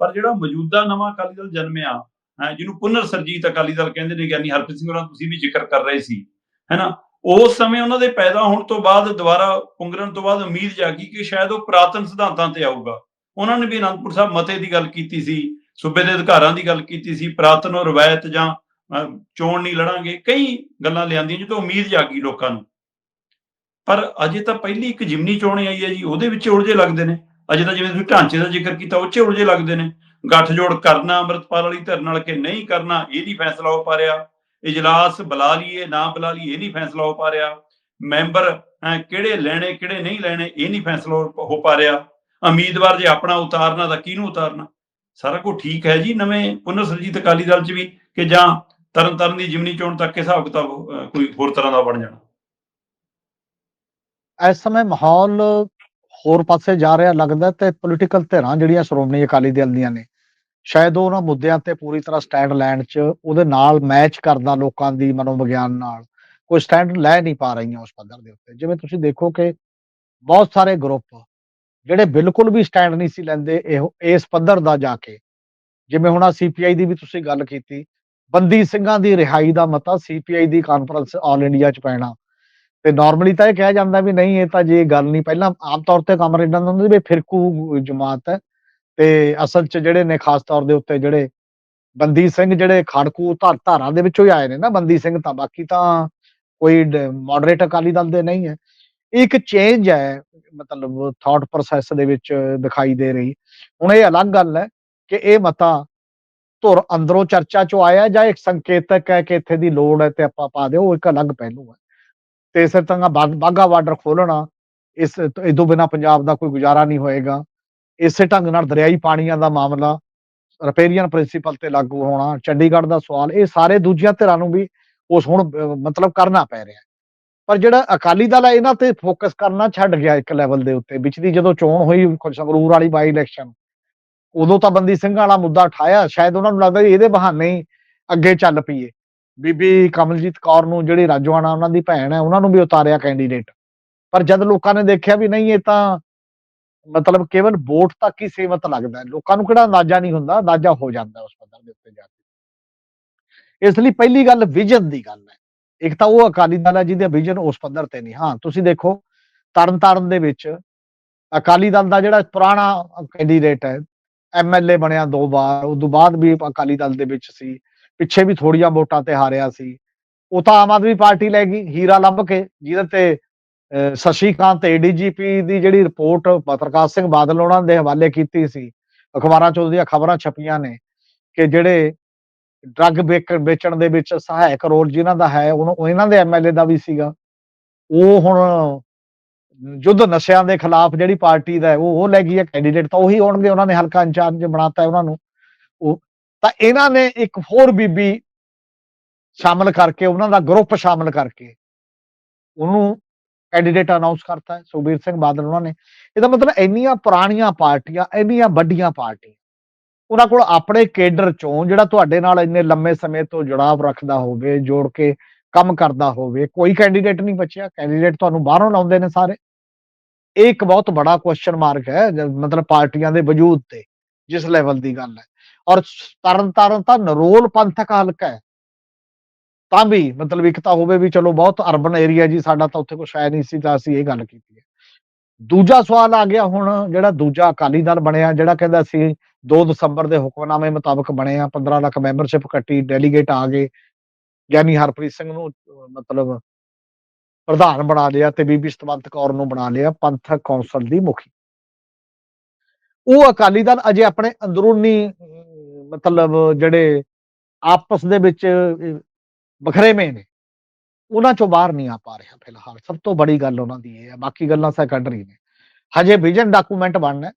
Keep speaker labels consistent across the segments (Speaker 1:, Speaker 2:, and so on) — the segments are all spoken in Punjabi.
Speaker 1: ਪਰ ਜਿਹੜਾ ਮੌਜੂਦਾ ਨਵਾਂ ਅਕਾਲੀ ਦਲ ਜਨਮਿਆ, ਹੈ, ਜਿਹਨੂੰ ਪੁਨਰ ਸਰਜੀਤ ਅਕਾਲੀ ਦਲ ਕਹਿੰਦੇ ਨੇ, ਗਿਆਨੀ ਹਰਪ੍ਰੀਤ ਸਿੰਘ ਹੋਰਾਂ ਤੁਸੀਂ ਵੀ ਜ਼ਿਕਰ ਕਰ ਰਹੇ ਸੀ, ਹੈਨਾ, ਉਸ ਸਮੇਂ ਉਹਨਾਂ ਦੇ ਪੈਦਾ ਹੋਣ ਤੋਂ ਬਾਅਦ ਦੁਬਾਰਾ ਪੁੰਗਰਨ ਤੋਂ ਬਾਅਦ ਉਮੀਦ ਜਾਗੀ ਕਿ ਸ਼ਾਇਦ ਉਹ ਪ੍ਰਾਤਨ ਸਿਧਾਂਤਾਂ ਤੇ ਆਊਗਾ। ਉਹਨਾਂ ਨੇ ਵੀ ਅਨੰਦਪੁਰ ਸਾਹਿਬ ਮਤੇ ਦੀ ਗੱਲ ਕੀਤੀ ਸੀ, ਸੂਬੇ ਦੇ ਅਧਿਕਾਰਾਂ ਦੀ ਗੱਲ ਕੀਤੀ ਸੀ, ਪ੍ਰਾਤਨ ਉਹ ਰਵਾਇਤ ਜਾਂ ਚੋਣ ਨਹੀਂ ਲੜਾਂਗੇ, ਕਈ ਗੱਲਾਂ ਲਿਆਂਦੀਆਂ ਜਦੋਂ ਉਮੀਦ ਜਾਗੀ ਲੋਕਾਂ ਨੂੰ। ਪਰ ਅਜੇ ਤਾਂ ਪਹਿਲੀ ਇੱਕ ਜਿਮਨੀ ਚੋਣ ਆਈ ਹੈ ਜੀ, ਉਹਦੇ ਵਿੱਚ ਉਲਝੇ ਲੱਗਦੇ ਨੇ। ਅਜੇ ਤਾਂ ਜਿਵੇਂ ਤੁਸੀਂ ਢਾਂਚੇ ਦਾ ਜ਼ਿਕਰ ਕੀਤਾ, ਉਹ 'ਚ ਲੱਗਦੇ ਨੇ। ਗੱਠਜੋੜ ਕਰਨਾ, ਅੰਮ੍ਰਿਤਪਾਲ ਵਾਲੀ ਧਿਰ ਨਾਲ ਕਿ ਨਹੀਂ ਕਰਨਾ ਇਹ ਨਹੀਂ ਫੈਸਲਾ ਹੋ ਪਾ ਰਿਹਾ। ਇਜਲਾਸ ਬੁਲਾ ਲਈਏ, ਨਾ ਬੁਲਾ ਲਈਏ ਇਹ ਨਹੀਂ ਫੈਸਲਾ ਹੋ ਪਾ ਰਿਹਾ। ਮੈਂਬਰ ਕਿਹੜੇ ਲੈਣੇ, ਕਿਹੜੇ ਨਹੀਂ ਲੈਣੇ ਇਹ ਨਹੀਂ ਫੈਸਲਾ ਹੋ- ਪਾ ਰਿਹਾ। ਉਮੀਦਵਾਰ ਜੇ ਆਪਣਾ ਉਤਾਰਨਾ ਤਾਂ ਕਿਹਨੂੰ ਉਤਾਰਨਾ? ਸਾਰਾ ਕੁਝ ਠੀਕ ਹੈ ਜੀ ਨਵੇਂ ਪੁਨਰ ਸਰਜੀਤ ਅਕਾਲੀ ਦਲ ਚ ਵੀ ਕਿ ਜਾਂ ਤਰਨ ਤਾਰਨ ਦੀ ਜਿਮਨੀ ਚੋਣ ਤੱਕ ਹਿਸਾਬ ਕਿਤਾਬ ਕੋਈ ਹੋਰ ਤਰ੍ਹਾਂ ਦਾ ਬਣ ਜਾਣਾ?
Speaker 2: ਇਸ ਸਮੇਂ ਮਾਹੌਲ ਹੋਰ ਪਾਸੇ ਜਾ ਰਿਹਾ, ਲੱਗਦਾ ਤੇ ਪੋਲੀਟੀਕਲ ਧਿਰਾਂ ਜਿਹੜੀਆਂ ਸ਼੍ਰੋਮਣੀ ਅਕਾਲੀ ਦਲ ਦੀਆਂ ਨੇ, ਸ਼ਾਇਦ ਉਹ ਉਹਨਾਂ ਮੁੱਦਿਆਂ ਤੇ ਪੂਰੀ ਤਰ੍ਹਾਂ ਸਟੈਂਡ ਲੈਣ 'ਚ ਉਹਦੇ ਨਾਲ ਮੈਚ ਕਰਦਾ ਲੋਕਾਂ ਦੀ ਮਨੋਵਿਗਿਆਨ ਨਾਲ। ਕੋਈ ਸਟੈਂਡ ਲੈ ਨਹੀਂ ਪਾ ਰਹੀਆਂ ਉਸ ਪੱਧਰ ਦੇ ਉੱਤੇ। ਜਿਵੇਂ ਤੁਸੀਂ ਦੇਖੋ ਕਿ ਬਹੁਤ ਸਾਰੇ ਗਰੁੱਪ ਜਿਹੜੇ ਬਿਲਕੁਲ ਵੀ ਸਟੈਂਡ ਨਹੀਂ ਸੀ ਲੈਂਦੇ, ਇਹੋ, ਇਸ ਪੱਧਰ ਦਾ ਜਾ ਕੇ। ਜਿਵੇਂ ਹੁਣ ਆ ਸੀਪੀਆਈ ਦੀ ਵੀ ਤੁਸੀਂ ਗੱਲ ਕੀਤੀ, ਬੰਦੀ ਸਿੰਘਾਂ ਦੀ ਰਿਹਾਈ ਦਾ ਮਤਾ ਸੀਪੀਆਈ ਦੀ ਕਾਨਫਰੰਸ ਆਲ ਇੰਡੀਆ 'ਚ ਪੈਣਾ। ਤੇ ਨਾਰਮਲੀ ਤਾਂ ਇਹ ਕਿਹਾ ਜਾਂਦਾ ਵੀ ਨਹੀਂ, ਇਹ ਤਾਂ ਜੇ ਗੱਲ ਨਹੀਂ, ਪਹਿਲਾਂ ਆਮ ਤੌਰ ਤੇ ਕਾਮਰੇਡਾਂ ਦਾ ਹੁੰਦਾ ਵੀ ਫਿਰਕੂ ਜਮਾਤ ਹੈ ਤੇ ਅਸਲ 'ਚ ਜਿਹੜੇ ਨੇ ਖਾਸ ਤੌਰ ਦੇ ਉੱਤੇ ਜਿਹੜੇ ਬੰਦੀ ਸਿੰਘ ਜਿਹੜੇ ਖੜਕੂ ਧਾਰ, ਧਾਰਾਂ ਦੇ ਵਿੱਚੋਂ ਹੀ ਆਏ ਨੇ ਨਾ, ਬੰਦੀ ਸਿੰਘ ਤਾਂ ਬਾਕੀ ਤਾਂ ਕੋਈ ਮੋਡਰੇਟ ਅਕਾਲੀ ਦਲ ਦੇ ਨਹੀਂ ਹੈ। ਇਹ ਇੱਕ ਚੇਂਜ ਹੈ, ਮਤਲਬ ਥਾਟ ਪ੍ਰੋਸੈਸ ਦੇ ਵਿੱਚ ਦਿਖਾਈ ਦੇ ਰਹੀ। ਹੁਣ ਇਹ ਅਲੱਗ ਗੱਲ ਹੈ ਕਿ ਇਹ ਮਤਾ ਧੁਰ ਅੰਦਰੋਂ ਚਰਚਾ ਚੋਂ ਆਇਆ ਜਾਂ ਇੱਕ ਸੰਕੇਤਕ ਹੈ ਕਿ ਇੱਥੇ ਦੀ ਲੋੜ ਹੈ ਤੇ ਆਪਾਂ ਪਾ ਦਿਓ ਇੱਕ ਅਲੱਗ ਪਹਿਲੂ ਹੈ। ਤੇ ਇਸੇ ਤਰ੍ਹਾਂ ਬਾਗਾ ਬਾਰਡਰ ਖੋਲਣਾ ਇਸ ਇਦੋਂ ਬਿਨਾ ਪੰਜਾਬ ਦਾ ਕੋਈ ਗੁਜ਼ਾਰਾ ਨਹੀਂ ਹੋਏਗਾ। ਇਸੇ ਢੰਗ ਨਾਲ ਦਰਿਆਈ ਪਾਣੀਆਂ ਦਾ ਮਾਮਲਾ, ਰਪੇਰੀਅਨ ਪ੍ਰਿੰਸੀਪਲ ਤੇ ਲਾਗੂ ਹੋਣਾ, ਚੰਡੀਗੜ੍ਹ ਦਾ ਸਵਾਲ, ਇਹ ਸਾਰੇ ਦੂਜੀਆਂ ਧਿਰਾਂ ਨੂੰ ਵੀ ਉਸ ਹੁਣ ਮਤਲਬ ਕਰਨਾ ਪੈ ਰਿਹਾ ਪਰ ਜਿਹੜਾ ਅਕਾਲੀ ਦਲ ਹੈ, ਇਹਨਾਂ ਤੇ ਫੋਕਸ ਕਰਨਾ ਛੱਡ ਗਿਆ ਇੱਕ ਲੈਵਲ ਦੇ ਉੱਤੇ। ਵਿਚਦੀ ਜਦੋਂ ਚੋਣ ਹੋਈ ਖੁ- ਸੰਗਰੂਰ ਵਾਲੀ ਬਾਈ ਇਲੈਕਸ਼ਨ ਉਦੋਂ ਤਾਂ ਬੰਦੀ ਸਿੰਘਾਂ ਵਾਲਾ ਮੁੱਦਾ ਉਠਾਇਆ, ਸ਼ਾਇਦ ਉਹਨਾਂ ਨੂੰ ਲੱਗਦਾ ਵੀ ਇਹਦੇ ਬਹਾਨੇ ਹੀ ਅੱਗੇ ਚੱਲ ਪਈਏ। ਬੀਬੀ ਕਮਲਜੀਤ ਕੌਰ ਨੂੰ, ਜਿਹੜੀ ਰਾਜਵਾਨਾ ਉਹਨਾਂ ਦੀ ਭੈਣ ਹੈ, ਉਹਨਾਂ ਨੂੰ ਵੀ ਉਤਾਰਿਆ ਕੈਂਡੀਡੇਟ ਪਰ ਜਦ ਲੋਕਾਂ ਨੇ ਦੇਖਿਆ ਵੀ ਨਹੀਂ, ਇਹ ਤਾਂ ਮਤਲਬ ਕੇਵਲ ਵੋਟ ਤੱਕ ਹੀ ਸੀਮਤ ਲੱਗਦਾ ਲੋਕਾਂ ਨੂੰ ਕਿਹੜਾ ਅੰਦਾਜ਼ਾ ਨਹੀਂ ਹੁੰਦਾ, ਅੰਦਾਜ਼ਾ ਹੋ ਜਾਂਦਾ ਉਸ ਪੱਧਰ ਦੇ ਉੱਤੇ ਜਾ ਕੇ। ਇਸ ਲਈ ਪਹਿਲੀ ਗੱਲ ਵਿਜ਼ਨ ਦੀ ਗੱਲ ਹੈ। ਇੱਕ ਤਾਂ ਉਹ ਅਕਾਲੀ ਦਲ ਹੈ, ਜਿਹਦੇ ਵਿਜ਼ਨ ਉਸ ਪੱਧਰ ਤੇ ਨਹੀਂ। ਹਾਂ, ਤੁਸੀਂ ਦੇਖੋ ਤਰਨ ਤਾਰਨ ਦੇ ਵਿੱਚ ਅਕਾਲੀ ਦਲ ਦਾ ਜਿਹੜਾ ਪੁਰਾਣਾ ਕੈਂਡੀਡੇਟ ਹੈ ਐਮਐਲਏ ਬਣਿਆ ਦੋ ਵਾਰ ਉਸ ਤੋਂ ਬਾਅਦ ਵੀ ਅਕਾਲੀ ਦਲ ਦੇ ਵਿੱਚ ਸੀ। ਪਿੱਛੇ ਵੀ ਥੋੜੀਆਂ ਵੋਟਾਂ ਤੇ ਹਾਰਿਆ ਸੀ। ਉਹ ਤਾਂ ਆਮ ਆਦਮੀ ਪਾਰਟੀ ਲੈ ਗਈ ਹੀਰਾ ਲੱਭ ਕੇ ਜਿਹਦੇ ਤੇ ਅਹ, ਸ਼ਸ਼ੀਕਾਂਤ ਏਡੀਜੀਪੀ ਦੀ ਜਿਹੜੀ ਰਿਪੋਰਟ ਪੱਤਰਕਾਰ ਸਿੰਘ ਬਾਦਲ ਉਹਨਾਂ ਦੇ ਹਵਾਲੇ ਕੀਤੀ ਸੀ ਅਖਬਾਰਾਂ 'ਚ ਉਹਦੀਆਂ ਖਬਰਾਂ ਛਪੀਆਂ ਨੇ ਕਿ ਜਿਹੜੇ ਡਰੱਗ ਵੇਚਣ ਦੇ ਵਿੱਚ ਸਹਾਇਕ ਰੋਲ ਜਿਨ੍ਹਾਂ ਦਾ ਹੈ ਉਹਨੂੰ ਉਹ ਇਹਨਾਂ ਦੇ ਐਮਐਲਏ ਦਾ ਵੀ ਸੀਗਾ। ਉਹ ਹੁਣ ਯੁੱਧ ਨਸ਼ਿਆਂ ਦੇ ਖਿਲਾਫ ਜਿਹੜੀ ਪਾਰਟੀ ਦਾ ਉਹ ਉਹ ਲੈ ਗਈ ਹੈ ਕੈਂਡੀਡੇਟ ਤਾਂ ਉਹੀ ਹੋਣਗੇ ਉਹਨਾਂ ਨੇ ਹਲਕਾ ਇੰਚਾਰਜ ਬਣਾਤਾ ਹੈ ਉਹਨਾਂ ਨੂੰ। ਉਹ ਤਾਂ ਇਹਨਾਂ ਨੇ ਇੱਕ ਹੋਰ ਬੀਬੀ ਸ਼ਾਮਲ ਕਰਕੇ, ਉਹਨਾਂ ਦਾ ਗਰੁੱਪ ਸ਼ਾਮਲ ਕਰਕੇ ਉਹਨੂੰ ਕੈਂਡੀਡੇਟ ਅਨਾਉਂਸ ਕਰਤਾ ਹੈ, ਸੁਖਬੀਰ ਸਿੰਘ ਬਾਦਲ ਉਹਨਾਂ ਨੇ। ਇਹਦਾ ਮਤਲਬ ਇੰਨੀਆਂ ਪੁਰਾਣੀਆਂ ਪਾਰਟੀਆਂ, ਇੰਨੀਆਂ ਵੱਡੀਆਂ ਪਾਰਟੀਆਂ। ਉਹਨਾਂ ਕੋਲ ਆਪਣੇ ਕੇਡਰ ਚੋਂ ਜਿਹੜਾ ਤੁਹਾਡੇ ਨਾਲ ਇੰਨੇ ਲੰਮੇ ਸਮੇਂ ਤੋਂ ਜੁੜਾਵ ਰੱਖਦਾ ਹੋਵੇ, ਜੋੜ ਕੇ ਕੰਮ ਕਰਦਾ ਹੋਵੇ, ਕੋਈ ਕੈਂਡੀਡੇਟ ਨਹੀਂ ਬਚਿਆ। ਕੈਂਡੀਡੇਟ ਤੁਹਾਨੂੰ ਬਾਹਰੋਂ ਲਾਉਂਦੇ ਨੇ ਸਾਰੇ। ਇਹ ਇੱਕ ਬਹੁਤ ਬੜਾ ਕੁਐਸਚਨ ਮਾਰਕ ਹੈ, ਮਤਲਬ ਪਾਰਟੀਆਂ ਦੇ ਵਜੂਦ ਤੇ, ਜਿਸ ਲੈਵਲ ਦੀ ਗੱਲ ਹੈ। ਔਰ ਤਰਨ ਤਾਰਨ ਤਾਂ ਨਰੋਲ ਪੰਥਕ ਹਲਕਾ ਹੈ। ਤਾਂ ਵੀ ਮਤਲਬ ਇੱਕ ਤਾਂ ਹੋਵੇ ਵੀ ਚਲੋ ਬਹੁਤ ਅਰਬਨ ਏਰੀਆ ਜੀ, ਸਾਡਾ ਤਾਂ ਉੱਥੇ ਕੁਛ ਹੈ ਨਹੀਂ ਸੀ, ਤਾਂ ਅਸੀਂ ਇਹ ਗੱਲ ਕੀਤੀ ਹੈ। ਦੂਜਾ ਸਵਾਲ ਆ ਗਿਆ ਹੁਣ, ਜਿਹੜਾ ਦੂਜਾ ਅਕਾਲੀ ਦਲ ਬਣਿਆ, ਜਿਹੜਾ ਕਹਿੰਦਾ ਸੀ 2 ਦਸੰਬਰ ਦੇ ਹੁਕਮਨਾਮੇ ਮੁਤਾਬਕ ਬਣੇ ਆ 15 ਲੱਖ ਮੈਂਬਰਸ਼ਿਪ ਕੱਟੀ ਡੈਲੀਗੇਟ ਆ ਗਏ। ਗਿਆਨੀ ਹਰਪ੍ਰੀਤ ਸਿੰਘ ਨੂੰ ਮਤਲਬ ਪ੍ਰਧਾਨ ਬਣਾ ਲਿਆ ਤੇ ਬੀਬੀ ਸਤਵੰਤ ਕੌਰ ਨੂੰ ਬਣਾ ਲਿਆ ਪੰਥਕ ਕੌਂਸਲ ਦੀ ਮੁਖੀ। ਉਹ ਅਕਾਲੀ ਦਲ ਅਜੇ ਆਪਣੇ ਅੰਦਰੂਨੀ ਮਤਲਬ ਜਿਹੜੇ ਆਪਸ ਦੇ ਵਿੱਚ ਅਹ, ਵਖਰੇਵੇਂ ਨੇ ਉਹਨਾਂ ਚੋਂ ਬਾਹਰ ਨਹੀਂ ਆ ਪਾ ਰਿਹਾ ਫਿਲਹਾਲ। ਸਭ ਤੋਂ ਬੜੀ ਗੱਲ ਉਹਨਾਂ ਦੀ ਇਹ ਹੈ ਬਾਕੀ ਗੱਲਾਂ ਸੈਕੰਡਰੀ ਨੇ। ਹਜੇ ਵਿਜ਼ਨ ਡਾਕੂਮੈਂਟ ਬਣਨਾ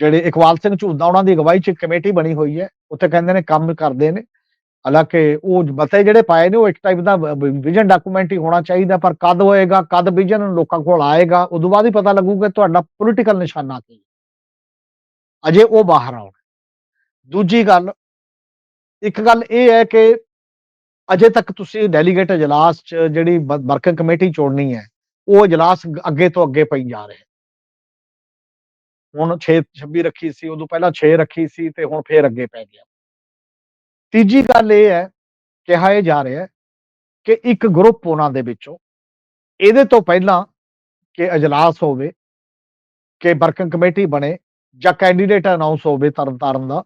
Speaker 2: ਜਿਹੜੇ ਇਕਬਾਲ ਸਿੰਘ ਝੂਦਾ ਉਹਨਾਂ ਦੀ ਅਗਵਾਈ 'ਚ ਕਮੇਟੀ ਬਣੀ ਹੋਈ ਹੈ ਉੱਥੇ ਕਹਿੰਦੇ ਨੇ ਕੰਮ ਕਰਦੇ ਨੇ। ਹਾਲਾਂਕਿ ਉਹ ਮਤੇ ਜਿਹੜੇ ਪਾਏ ਨੇ ਉਹ ਇੱਕ ਟਾਈਪ ਦਾ ਵਿਜ਼ਨ ਡਾਕੂਮੈਂਟ ਹੀ ਹੋਣਾ ਚਾਹੀਦਾ ਪਰ ਕਦ ਹੋਏਗਾ ਕਦ ਵਿਜ਼ਨ ਲੋਕਾਂ ਕੋਲ ਆਏਗਾ ਉਦੋਂ ਬਾਅਦ ਹੀ ਪਤਾ ਲੱਗੂਗਾ ਤੁਹਾਡਾ ਪੋਲੀਟੀਕਲ ਨਿਸ਼ਾਨਾ ਕੀ ਹੈ। ਅਜੇ ਉਹ ਬਾਹਰ ਆਉਣ। ਦੂਜੀ ਗੱਲ, ਇੱਕ ਗੱਲ ਇਹ ਹੈ ਕਿ ਅਜੇ ਤੱਕ ਤੁਸੀਂ ਡੈਲੀਗੇਟ ਇਜਲਾਸ 'ਚ ਜਿਹੜੀ ਵਰਕਿੰਗ ਕਮੇਟੀ ਚੁਣਨੀ ਹੈ, ਉਹ ਇਜਲਾਸ ਅੱਗੇ ਤੋਂ ਅੱਗੇ ਪਈ ਜਾ ਰਿਹਾ ਹੁਣ 6 26 ਰੱਖੀ ਸੀ, ਉਦੋਂ ਪਹਿਲਾਂ 6 ਰੱਖੀ ਸੀ ਤੇ ਹੁਣ ਫੇਰ ਅੱਗੇ ਪੈ ਗਿਆ। ਤੀਜੀ ਗੱਲ ਇਹ ਹੈ, ਕਿਹਾ ਇਹ ਜਾ ਰਿਹਾ ਕਿ ਇੱਕ ਗਰੁੱਪ ਉਹਨਾਂ ਦੇ ਵਿੱਚੋਂ, ਇਹਦੇ ਤੋਂ ਪਹਿਲਾਂ ਕਿ ਅਜਲਾਸ ਹੋਵੇ, ਕਿ ਵਰਕਿੰਗ ਕਮੇਟੀ ਬਣੇ ਜਾਂ ਕੈਂਡੀਡੇਟ ਅਨਾਉਂਸ ਹੋਵੇ ਤਰਨਤਾਰਨ ਦਾ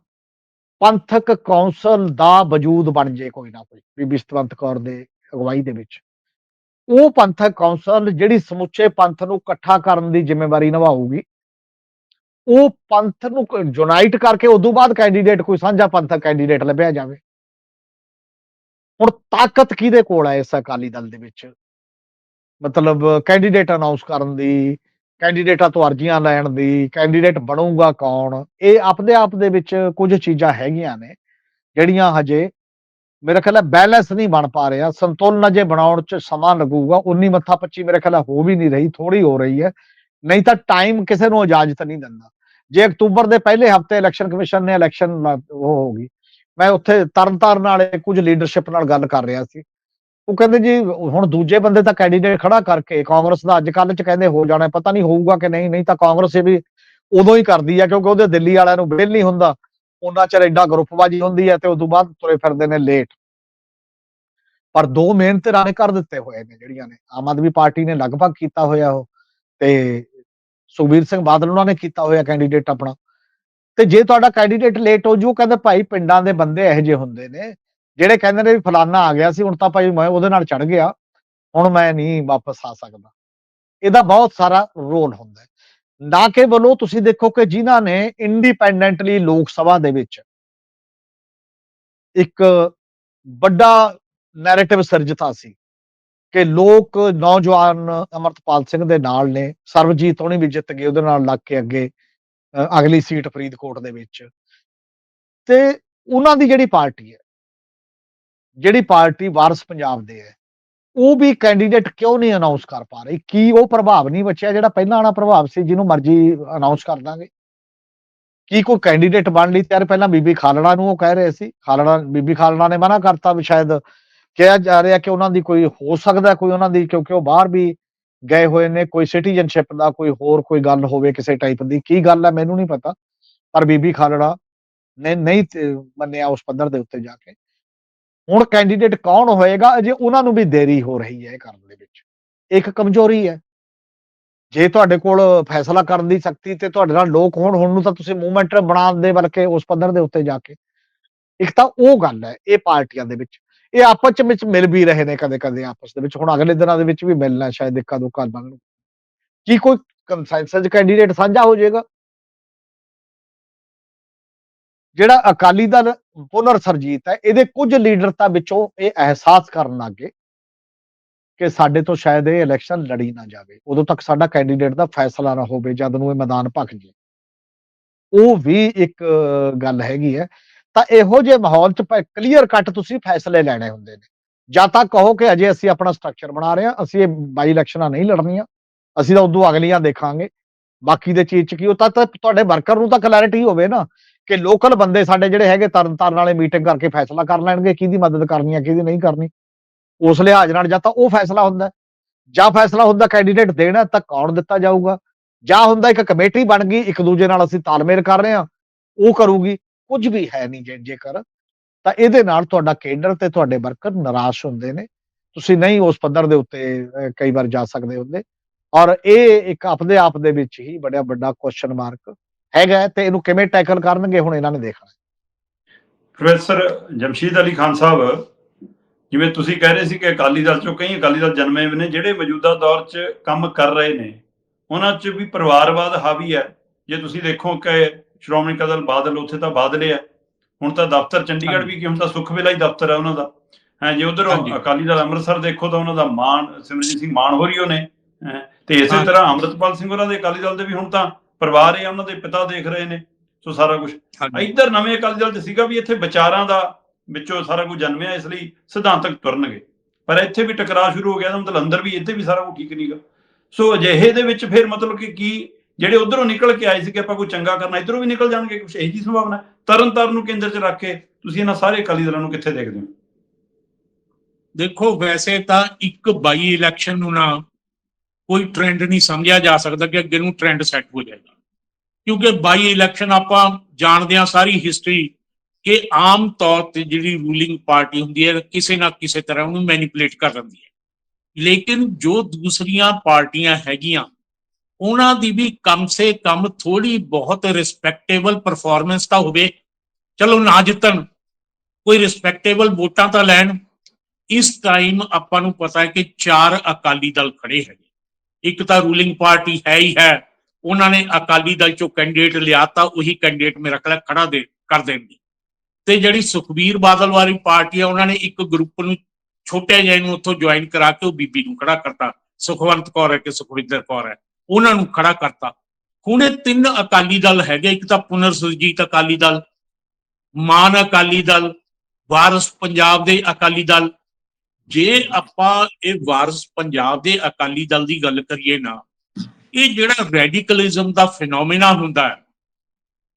Speaker 2: ਪੰਥਕ ਕੌਂਸਲ ਦਾ ਵਜੂਦ ਬਣ ਜੇ ਕੋਈ ਨਾ ਕੋਈ ਬੀਬੀ ਸਤਵੰਤ ਕੌਰ ਦੇ ਅਗਵਾਈ ਦੇ ਵਿੱਚ। ਉਹ ਪੰਥਕ ਕੌਂਸਲ ਜਿਹੜੀ ਸਮੁੱਚੇ ਪੰਥ ਨੂੰ ਇਕੱਠਾ ਕਰਨ ਦੀ ਜ਼ਿੰਮੇਵਾਰੀ ਨਿਭਾਊਗੀ, ਉਹ ਪੰਥ ਨੂੰ ਯੂਨਾਈਟ ਕਰਕੇ ਉਦੋਂ ਬਾਅਦ ਕੈਂਡੀਡੇਟ ਕੋਈ ਸਾਂਝਾ ਪੰਥਕ ਕੈਂਡੀਡੇਟ ਲੱਭਿਆ ਜਾਵੇ। ਹੁਣ ਤਾਕਤ ਕਿਹਦੇ ਕੋਲ ਹੈ ਇਸ ਅਕਾਲੀ ਦਲ ਦੇ ਵਿੱਚ? ਮਤਲਬ ਕੈਂਡੀਡੇਟ ਅਨਾਉਂਸ ਕਰਨ ਦੀ ਕੈਂਡੀਡੇਟਾਂ ਤੋਂ ਅਰਜ਼ੀਆਂ ਲੈਣ ਦੀ, ਕੈਂਡੀਡੇਟ ਬਣੂਗਾ ਕੌਣ? ਇਹ ਆਪਦੇ ਆਪ ਦੇ ਵਿੱਚ ਕੁਝ ਚੀਜ਼ਾਂ ਹੈਗੀਆਂ ਨੇ, ਜਿਹੜੀਆਂ ਹਜੇ ਮੇਰੇ ਖਿਆਲ ਹੈ ਬੈਲੈਂਸ ਨਹੀਂ ਬਣ ਪਾ ਰਿਹਾ। ਸੰਤੁਲਨ ਅਜੇ ਬਣਾਉਣ ਚ ਸਮਾਂ ਲੱਗੂਗਾ। 19 ਮੱਥਾ 25 ਮੇਰੇ ਖਿਆਲ ਹੋ ਵੀ ਨਹੀਂ ਰਹੀ ਥੋੜੀ ਹੋ ਰਹੀ ਹੈ। ਨਹੀਂ ਤਾਂ ਟਾਈਮ ਕਿਸੇ ਨੂੰ ਇਜਾਜ਼ਤ ਨਹੀਂ ਦਿੰਦਾ। ਜੇ ਅਕਤੂਬਰ ਦੇ ਪਹਿਲੇ ਹਫ਼ਤੇ ਇਲੈਕਸ਼ਨ ਕਮਿਸ਼ਨ ਨੇ ਇਲੈਕਸ਼ਨ ਉਹ ਹੋਗੀ ਮੈਂ ਉੱਥੇ ਤਰਨਤਾਰਨ ਵਾਲੇ ਕੁਝ ਲੀਡਰਸ਼ਿਪ ਨਾਲ ਗੱਲ ਕਰ ਰਿਹਾ ਸੀ। ਉਹ ਕਹਿੰਦੇ ਜੀ, ਹੁਣ ਦੂਜੇ ਬੰਦੇ ਤਾਂ ਕੈਂਡੀਡੇਟ ਖੜਾ ਕਰਕੇ ਕਾਂਗਰਸ ਦਾ ਅੱਜ ਕੱਲ੍ਹ ਚ ਕਹਿੰਦੇ ਹੋ ਜਾਣਾ, ਪਤਾ ਨਹੀਂ ਹੋਊਗਾ ਕਿ ਨਹੀਂ ਨਹੀਂ ਤਾਂ ਕਾਂਗਰਸ ਇਹ ਵੀ ਉਦੋਂ ਹੀ ਕਰਦੀ ਆ ਕਿਉਂਕਿ ਉਹਦੇ ਦਿੱਲੀ ਵਾਲਿਆਂ ਨੂੰ ਬਿਲ ਨਹੀਂ ਹੁੰਦਾ, ਉਹਨਾਂ ਚਿਰ ਐਡਾ ਗਰੁੱਪਬਾਜੀ ਹੁੰਦੀ ਹੈ ਤੇ ਉਦੋਂ ਬਾਅਦ ਤੁਰੇ ਫਿਰਦੇ ਨੇ ਲੇਟ ਪਰ ਦੋ ਮੇਨ ਧਿਰਾਂ ਨੇ ਕਰ ਦਿੱਤੇ ਹੋਏ ਨੇ ਜਿਹੜੀਆਂ ਨੇ, ਆਮ ਆਦਮੀ ਪਾਰਟੀ ਨੇ ਲਗਭਗ ਕੀਤਾ ਹੋਇਆ ਉਹ, ਤੇ ਸੁਖਬੀਰ ਸਿੰਘ ਬਾਦਲ ਉਹਨਾਂ ਨੇ ਕੀਤਾ ਹੋਇਆ ਕੈਂਡੀਡੇਟ ਆਪਣਾ। ਤੇ ਜੇ ਤੁਹਾਡਾ ਕੈਂਡੀਡੇਟ ਲੇਟ ਹੋ ਜੂ ਕਹਿੰਦੇ ਭਾਈ ਪਿੰਡਾਂ ਦੇ ਬੰਦੇ ਇਹੋ ਜਿਹੇ ਹੁੰਦੇ ਨੇ ਜਿਹੜੇ ਕਹਿੰਦੇ ਨੇ ਵੀ ਫਲਾਨਾ ਆ ਗਿਆ ਸੀ, ਹੁਣ ਤਾਂ ਭਾਈ ਮੈਂ ਉਹਦੇ ਨਾਲ ਚੜ ਗਿਆ, ਹੁਣ ਮੈਂ ਨਹੀਂ ਵਾਪਸ ਆ ਸਕਦਾ। ਇਹਦਾ ਬਹੁਤ ਸਾਰਾ ਰੋਲ ਹੁੰਦਾ ਹੈ। ਨਾ ਕਿ ਵੱਲੋਂ ਤੁਸੀਂ ਦੇਖੋ ਕਿ ਜਿਨ੍ਹਾਂ ਨੇ ਇੰਡੀਪੈਂਡੈਂਟਲੀ ਲੋਕ ਸਭਾ ਦੇ ਵਿੱਚ ਇੱਕ ਵੱਡਾ ਨੈਰੇਟਿਵ ਸਿਰਜਤਾ ਸੀ ਕਿ ਲੋਕ ਨੌਜਵਾਨ ਅਮਰਤਪਾਲ ਸਿੰਘ ਦੇ ਨਾਲ ਨੇ ਸਰਵਜੀਤ ਹੋਣੀ ਵੀ ਜਿੱਤ ਗਏ, ਉਹਦੇ ਨਾਲ ਲੱਗ ਕੇ ਅੱਗੇ ਅਗਲੀ ਸੀਟ ਫਰੀਦਕੋਟ ਦੇ ਵਿੱਚ। ਤੇ ਉਹਨਾਂ ਦੀ ਜਿਹੜੀ ਪਾਰਟੀ ਹੈ ਜਿਹੜੀ ਪਾਰਟੀ ਵਾਰਸ ਪੰਜਾਬ ਦੇ ਹੈ, ਉਹ ਵੀ ਕੈਂਡੀਡੇਟ ਕਿਉਂ ਨਹੀਂ ਅਨਾਉਂਸ ਕਰ ਪਾ ਰਹੀ? ਕੀ ਉਹ ਪ੍ਰਭਾਵ ਨਹੀਂ ਬਚਿਆ ਜਿਹੜਾ ਪਹਿਲਾਂ ਵਾਲਾ ਪ੍ਰਭਾਵ ਸੀ, ਜਿਹਨੂੰ ਮਰਜ਼ੀ ਅਨਾਉਂਸ ਕਰ ਦਾਂਗੇ? ਕੀ ਕੋਈ ਕੈਂਡੀਡੇਟ ਬਣ ਲਈ? ਤਿਆਰ ਪਹਿਲਾਂ ਬੀਬੀ ਖਾਲੜਾ ਨੂੰ ਉਹ ਕਹਿ ਰਹੇ ਸੀ, ਖਾਲੜਾ, ਬੀਬੀ ਖਾਲੜਾ ਨੇ ਮਨਾ ਕਰਤਾ ਵੀ ਸ਼ਾਇਦ ਕਿਹਾ ਜਾ ਰਿਹਾ ਕਿ ਉਹਨਾਂ ਦੀ ਕੋਈ ਹੋ ਸਕਦਾ, ਕੋਈ ਉਹਨਾਂ ਦੀ, ਕਿਉਂਕਿ ਉਹ ਬਾਹਰ ਵੀ ਗਏ ਹੋਏ ਨੇ, ਕੋਈ ਸਿਟੀਜ਼ਨਸ਼ਿਪ ਦਾ ਕੋਈ ਹੋਰ ਕੋਈ ਗੱਲ ਹੋਵੇ ਕਿਸੇ ਟਾਈਪ ਦੀ। ਕੀ ਗੱਲ ਹੈ ਮੈਨੂੰ ਨਹੀਂ ਪਤਾ, ਪਰ ਬੀਬੀ ਖਾਲੜਾ ਨੇ ਨਹੀਂ ਮੰਨਿਆ ਉਸ ਪੱਧਰ ਦੇ ਉੱਤੇ ਜਾ ਕੇ। ਹੁਣ ਕੈਂਡੀਡੇਟ ਕੌਣ ਹੋਏਗਾ, ਅਜੇ ਉਹਨਾਂ ਨੂੰ ਵੀ ਦੇਰੀ ਹੋ ਰਹੀ ਹੈ ਇਹ ਕਰਨ ਦੇ ਵਿੱਚ। ਇੱਕ ਕਮਜ਼ੋਰੀ ਹੈ। ਜੇ ਤੁਹਾਡੇ ਕੋਲ ਫੈਸਲਾ ਕਰਨ ਦੀ ਸ਼ਕਤੀ ਤੇ ਤੁਹਾਡੇ ਨਾਲ ਲੋਕ ਹੋਣ, ਹੁਣ ਨੂੰ ਤਾਂ ਤੁਸੀਂ ਮੂਵਮੈਂਟ ਬਣਾਉਣ ਦੇ ਬਲਕਿ ਉਸ ਪੱਧਰ ਦੇ ਉੱਤੇ ਜਾ ਕੇ। ਇੱਕ ਤਾਂ ਉਹ ਗੱਲ ਹੈ, ਇਹ ਪਾਰਟੀਆਂ ਦੇ ਵਿੱਚ, ਇਹ ਆਪਸ ਵਿੱਚ ਮਿਲ ਵੀ ਰਹੇ ਨੇ ਕਦੇ ਕਦੇ ਆਪਸ ਦੇ ਵਿੱਚ। ਹੁਣ ਅਗਲੇ ਦਿਨਾਂ ਦੇ ਵਿੱਚ ਵੀ ਮਿਲਣਾ ਸ਼ਾਇਦ ਇੱਕਾ ਦੁੱਕਾ ਬੰਗ ਕੀ ਕੋਈ ਕੰਸੈਂਸਸ ਕੈਂਡੀਡੇਟ ਸਾਂਝਾ ਹੋ ਜਾਏਗਾ? ਜਿਹੜਾ ਅਕਾਲੀ ਦਲ ਪੁਨਰ ਸਰਜੀਤ ਹੈ, ਇਹਦੇ ਕੁਝ ਲੀਡਰਤਾ ਵਿੱਚੋਂ ਇਹ ਅਹਿਸਾਸ ਕਰਨ ਲੱਗੇ ਕਿ ਸਾਡੇ ਤੋਂ ਸ਼ਾਇਦ ਇਹ ਇਲੈਕਸ਼ਨ ਲੜੀ ਨਾ ਜਾਵੇ। ਉਦੋਂ ਤੱਕ ਸਾਡਾ ਕੈਂਡੀਡੇਟ ਦਾ ਫੈਸਲਾ ਨਾ ਹੋਵੇ, ਜਦ ਨੂੰ ਇਹ ਮੈਦਾਨ ਭਖ ਜੇ ਉਹ ਵੀ ਇੱਕ ਗੱਲ ਹੈਗੀ ਹੈ। ਤਾਂ ਇਹੋ ਜਿਹੇ ਮਾਹੌਲ 'ਚ ਕਲੀਅਰ ਕੱਟ ਤੁਸੀਂ ਫੈਸਲੇ ਲੈਣੇ ਹੁੰਦੇ ਨੇ। ਜਾਂ ਤਾਂ ਕਹੋ ਕਿ ਅਜੇ ਅਸੀਂ ਆਪਣਾ ਸਟਰਕਚਰ ਬਣਾ ਰਹੇ ਹਾਂ, ਅਸੀਂ ਇਹ ਬਾਈ ਇਲੈਕਸ਼ਨਾਂ ਨਹੀਂ ਲੜਨੀਆਂ। ਅਸੀਂ ਤਾਂ ਉਦੋਂ ਅਗਲੀਆਂ ਦੇਖਾਂਗੇ। ਬਾਕੀ ਦੇ ਚੀਜ਼ 'ਚ ਕੀ ਉਹ ਤਾਂ ਤੁਹਾਡੇ ਵਰਕਰ ਨੂੰ ਤਾਂ ਕਲੈਰਿਟੀ ਹੋਵੇ ਨਾ ਕਿ ਲੋਕਲ ਬੰਦੇ ਸਾਡੇ ਜਿਹੜੇ ਹੈਗੇ ਤਰਨ ਤਾਰਨ ਵਾਲੇ ਮੀਟਿੰਗ ਕਰਕੇ ਫੈਸਲਾ ਕਰ ਲੈਣਗੇ, ਕਿਹਦੀ ਮਦਦ ਕਰਨੀ ਹੈ ਕਿਹਦੀ ਨਹੀਂ ਕਰਨੀ। ਉਸ ਲਿਹਾਜ਼ ਨਾਲ ਜਾਂ ਤਾਂ ਉਹ ਫੈਸਲਾ ਹੁੰਦਾ ਜਾਂ ਫੈਸਲਾ ਹੁੰਦਾ ਕੈਂਡੀਡੇਟ ਦੇਣਾ, ਤਾਂ ਕੌਣ ਦਿੱਤਾ ਜਾਊਗਾ? ਜਾਂ ਹੁੰਦਾ ਇੱਕ ਕਮੇਟੀ ਬਣ ਗਈ, ਇੱਕ ਦੂਜੇ ਨਾਲ ਅਸੀਂ ਤਾਲਮੇਲ ਕਰ ਰਹੇ ਹਾਂ, ਉਹ ਕਰੂਗੀ। ਕੁਝ ਵੀ ਹੈ ਨਹੀਂ ਜੇ ਜੇਕਰ, ਤਾਂ ਇਹਦੇ ਨਾਲ ਤੁਹਾਡਾ ਕੇਡਰ ਤੇ ਤੁਹਾਡੇ ਵਰਕਰ ਨਿਰਾਸ਼ ਹੁੰਦੇ ਨੇ। ਤੁਸੀਂ ਨਹੀਂ ਉਸ ਪੱਧਰ ਦੇ ਉੱਤੇ ਕਈ ਵਾਰ ਜਾ ਸਕਦੇ ਹੁੰਦੇ। ਔਰ ਇਹ ਇੱਕ ਆਪਦੇ ਆਪ ਦੇ ਵਿੱਚ ਹੀ ਬੜਾ ਵੱਡਾ ਕੁਐਸਚਨ ਮਾਰਕ ਹੈਗਾ ਤੇ ਇਹਨੂੰ ਕਿਵੇਂ ਟੈਕਲ ਕਰਨਗੇ ਹੁਣ ਇਹਨਾਂ ਨੇ ਦੇਖਣਾ
Speaker 1: ਪ੍ਰੋਫੈਸਰ ਜਮਸ਼ੀਦ ਅਲੀ ਖਾਨ ਸਾਹਿਬ ਜਿਵੇਂ ਤੁਸੀਂ ਕਹਿ ਰਹੇ ਸੀ ਕਿ ਅਕਾਲੀ ਦਲ ਚੋਂ ਕਈ ਅਕਾਲੀ ਦਲ ਜਨਮੇ ਨੇ ਜਿਹੜੇ ਮੌਜੂਦਾ ਦੌਰ 'ਚ ਕੰਮ ਕਰ ਰਹੇ ਨੇ ਉਹਨਾਂ 'ਚ ਵੀ ਪਰਿਵਾਰਵਾਦ ਹਾਵੀ ਹੈ। ਜੇ ਤੁਸੀਂ ਦੇਖੋ ਕਿ ਸ਼੍ਰੋਮਣੀ ਅਕਾਲੀ ਦਲ ਬਾਦਲ ਉੱਥੇ ਤਾਂ ਬਾਦਲੇ ਆ ਹੁਣ ਤਾਂ ਦਫ਼ਤਰ ਚੰਡੀਗੜ੍ਹ। ਵੀ ਕਿ ਹੁਣ ਤਾਂ ਸੁਖ ਵੇਲਾ ਹੀ ਦਫ਼ਤਰ ਹੈ ਉਹਨਾਂ ਦਾ। ਹੈ ਜੇ ਉਧਰ। ਅਕਾਲੀ ਦਲ ਅੰਮ੍ਰਿਤਸਰ ਦੇਖੋ ਤਾਂ ਉਹਨਾਂ ਦਾ ਮਾਨ ਸਿਮਰਜੀਤ ਸਿੰਘ ਮਾਨ ਹੋਰੀਓ ਨੇ। ਤੇ ਇਸੇ। ਤਰ੍ਹਾਂ ਅੰਮ੍ਰਿਤਪਾਲ ਸਿੰਘ ਉਹਨਾਂ ਦੇ ਅਕਾਲੀ ਦਲ ਦੇ ਵੀ ਹੁਣ ਤਾਂ ਪਰਿਵਾਰ ਹੀ ਉਹਨਾਂ ਦੇ ਪਿਤਾ ਦੇਖ ਰਹੇ ਨੇ ਸੋ ਸਾਰਾ ਕੁਝ ਇੱਧਰ ਨਵੇਂ ਅਕਾਲੀ ਦਲ ਚ ਸੀਗਾ ਵੀ ਇੱਥੇ ਵਿਚਾਰਾਂ ਦਾ ਵਿੱਚੋਂ ਸਾਰਾ ਕੁਝ ਜਨਮਿਆ ਇਸ ਲਈ ਸਿਧਾਂਤਕ ਤੁਰਨਗੇ। ਪਰ ਇੱਥੇ ਵੀ ਟਕਰਾਅ ਸ਼ੁਰੂ ਹੋ ਗਿਆ ਤਾਂ ਮਤਲਬ ਅੰਦਰ ਵੀ ਇੱਥੇ ਵੀ ਸਾਰਾ ਕੁਝ ਠੀਕ ਨਹੀਂਗਾ। ਸੋ ਅਜਿਹੇ ਦੇ ਵਿੱਚ ਫਿਰ ਮਤਲਬ ਕਿ ਕੀ ਜਿਹੜੇ ਉਧਰੋਂ ਨਿਕਲ ਕੇ ਆਏ ਸੀ ਕਿ ਆਪਾਂ ਕੋਈ ਚੰਗਾ ਕਰਨਾ ਇਧਰੋਂ ਵੀ ਨਿਕਲ ਜਾਣਗੇ ਕੁਝ ਇਹੀ ਜੀ ਸੰਭਾਵਨਾ। ਤਰਨ ਤਾਰਨ ਨੂੰ ਕੇਂਦਰ 'ਚ ਰੱਖ ਕੇ ਤੁਸੀਂ ਇਹਨਾਂ ਸਾਰੇ ਅਕਾਲੀ ਦਲਾਂ ਨੂੰ ਕਿੱਥੇ ਦੇਖਦੇ ਹੋ?
Speaker 3: ਦੇਖੋ ਵੈਸੇ ਤਾਂ ਇੱਕ ਬਾਈ ਇਲੈਕਸ਼ਨ ਨੂੰ ਨਾ ਕੋਈ ਟ੍ਰੈਂਡ ਨਹੀਂ ਸਮਝਿਆ ਜਾ ਸਕਦਾ ਕਿ ਅੱਗੇ ਨੂੰ ਟ੍ਰੈਂਡ ਸੈੱਟ ਹੋ ਜਾਏਗਾ। ਕਿਉਂਕਿ ਬਾਈ ਇਲੈਕਸ਼ਨ ਆਪਾਂ ਜਾਣਦੇ ਹਾਂ ਸਾਰੀ ਹਿਸਟਰੀ ਕਿ ਆਮ ਤੌਰ ਤੇ ਜਿਹੜੀ ਰੂਲਿੰਗ ਪਾਰਟੀ ਹੁੰਦੀ ਹੈ, ਕਿਸੇ ਨਾ ਕਿਸੇ ਤਰ੍ਹਾਂ ਉਹਨੂੰ ਮੈਨੀਪੂਲੇਟ ਕਰ ਦਿੰਦੀ ਹੈ। ਲੇਕਿਨ ਜੋ ਦੂਸਰੀਆਂ ਪਾਰਟੀਆਂ ਹੈਗੀਆਂ, ਉਹਨਾਂ ਦੀ ਵੀ ਕਮ ਸੇ ਕਮ ਥੋੜੀ ਬਹੁਤ ਰਿਸਪੈਕਟੇਬਲ ਪਰਫਾਰਮੈਂਸ ਤਾਂ ਹੋਵੇ। ਚਲੋ ਨਾ ਜਿੱਤਣ, ਕੋਈ ਰਿਸਪੈਕਟੇਬਲ ਵੋਟਾਂ ਤਾਂ ਲੈਣ। ਇਸ ਟਾਈਮ ਆਪਾਂ ਨੂੰ ਪਤਾ ਹੈ ਕਿ ਚਾਰ ਅਕਾਲੀ ਦਲ ਖੜੇ ਹੈਗੇ। ਇੱਕ ਤਾਂ ਰੂਲਿੰਗ ਪਾਰਟੀ ਹੈ ਹੀ ਹੈ। ਉਹਨਾਂ ਨੇ ਅਕਾਲੀ ਦਲ ਚੋਂ ਕੈਂਡੀਡੇਟ ਲਿਆ ਤਾਂ ਉਹੀ ਕੈਂਡੀਡੇਟ ਮੇਰਾ ਖਿਆਲ ਖੜਾ ਦੇ, ਕਰ ਦੇਣਗੇ। ਤੇ ਜਿਹੜੀ ਸੁਖਬੀਰ ਬਾਦਲ ਵਾਲੀ ਪਾਰਟੀ ਆ, ਉਹਨਾਂ ਨੇ ਇੱਕ ਗਰੁੱਪ ਨੂੰ ਛੋਟੇ ਜਿਹੇ ਨੂੰ ਉੱਥੋਂ ਜੁਆਇਨ ਕਰਾ ਕੇ ਉਹ ਬੀਬੀ ਨੂੰ ਖੜਾ ਕਰਤਾ। ਸੁਖਵੰਤ ਕੌਰ ਹੈ ਕਿ ਸੁਖਵਿੰਦਰ ਕੌਰ ਹੈ। ਉਹਨਾਂ ਨੂੰ ਖੜਾ ਕਰਤਾ। ਹੁਣ ਇਹ ਤਿੰਨ ਅਕਾਲੀ ਦਲ ਹੈਗੇ, ਇੱਕ ਤਾਂ ਪੁਨਰ ਸੁਰਜੀਤ ਅਕਾਲੀ ਦਲ, ਮਾਨ ਅਕਾਲੀ ਦਲ, ਵਾਰਸ ਪੰਜਾਬ ਦੇ ਅਕਾਲੀ ਦਲ ਜੇ ਆਪਾਂ ਇਹ ਵਾਰਸ ਪੰਜਾਬ ਦੇ ਅਕਾਲੀ ਦਲ ਦੀ ਗੱਲ ਕਰੀਏ ਨਾ ਇਹ ਜਿਹੜਾ ਰੈਡੀਕਲਿਜ਼ਮ ਦਾ ਫੀਨੋਮੀਨਾ ਹੁੰਦਾ ਹੈ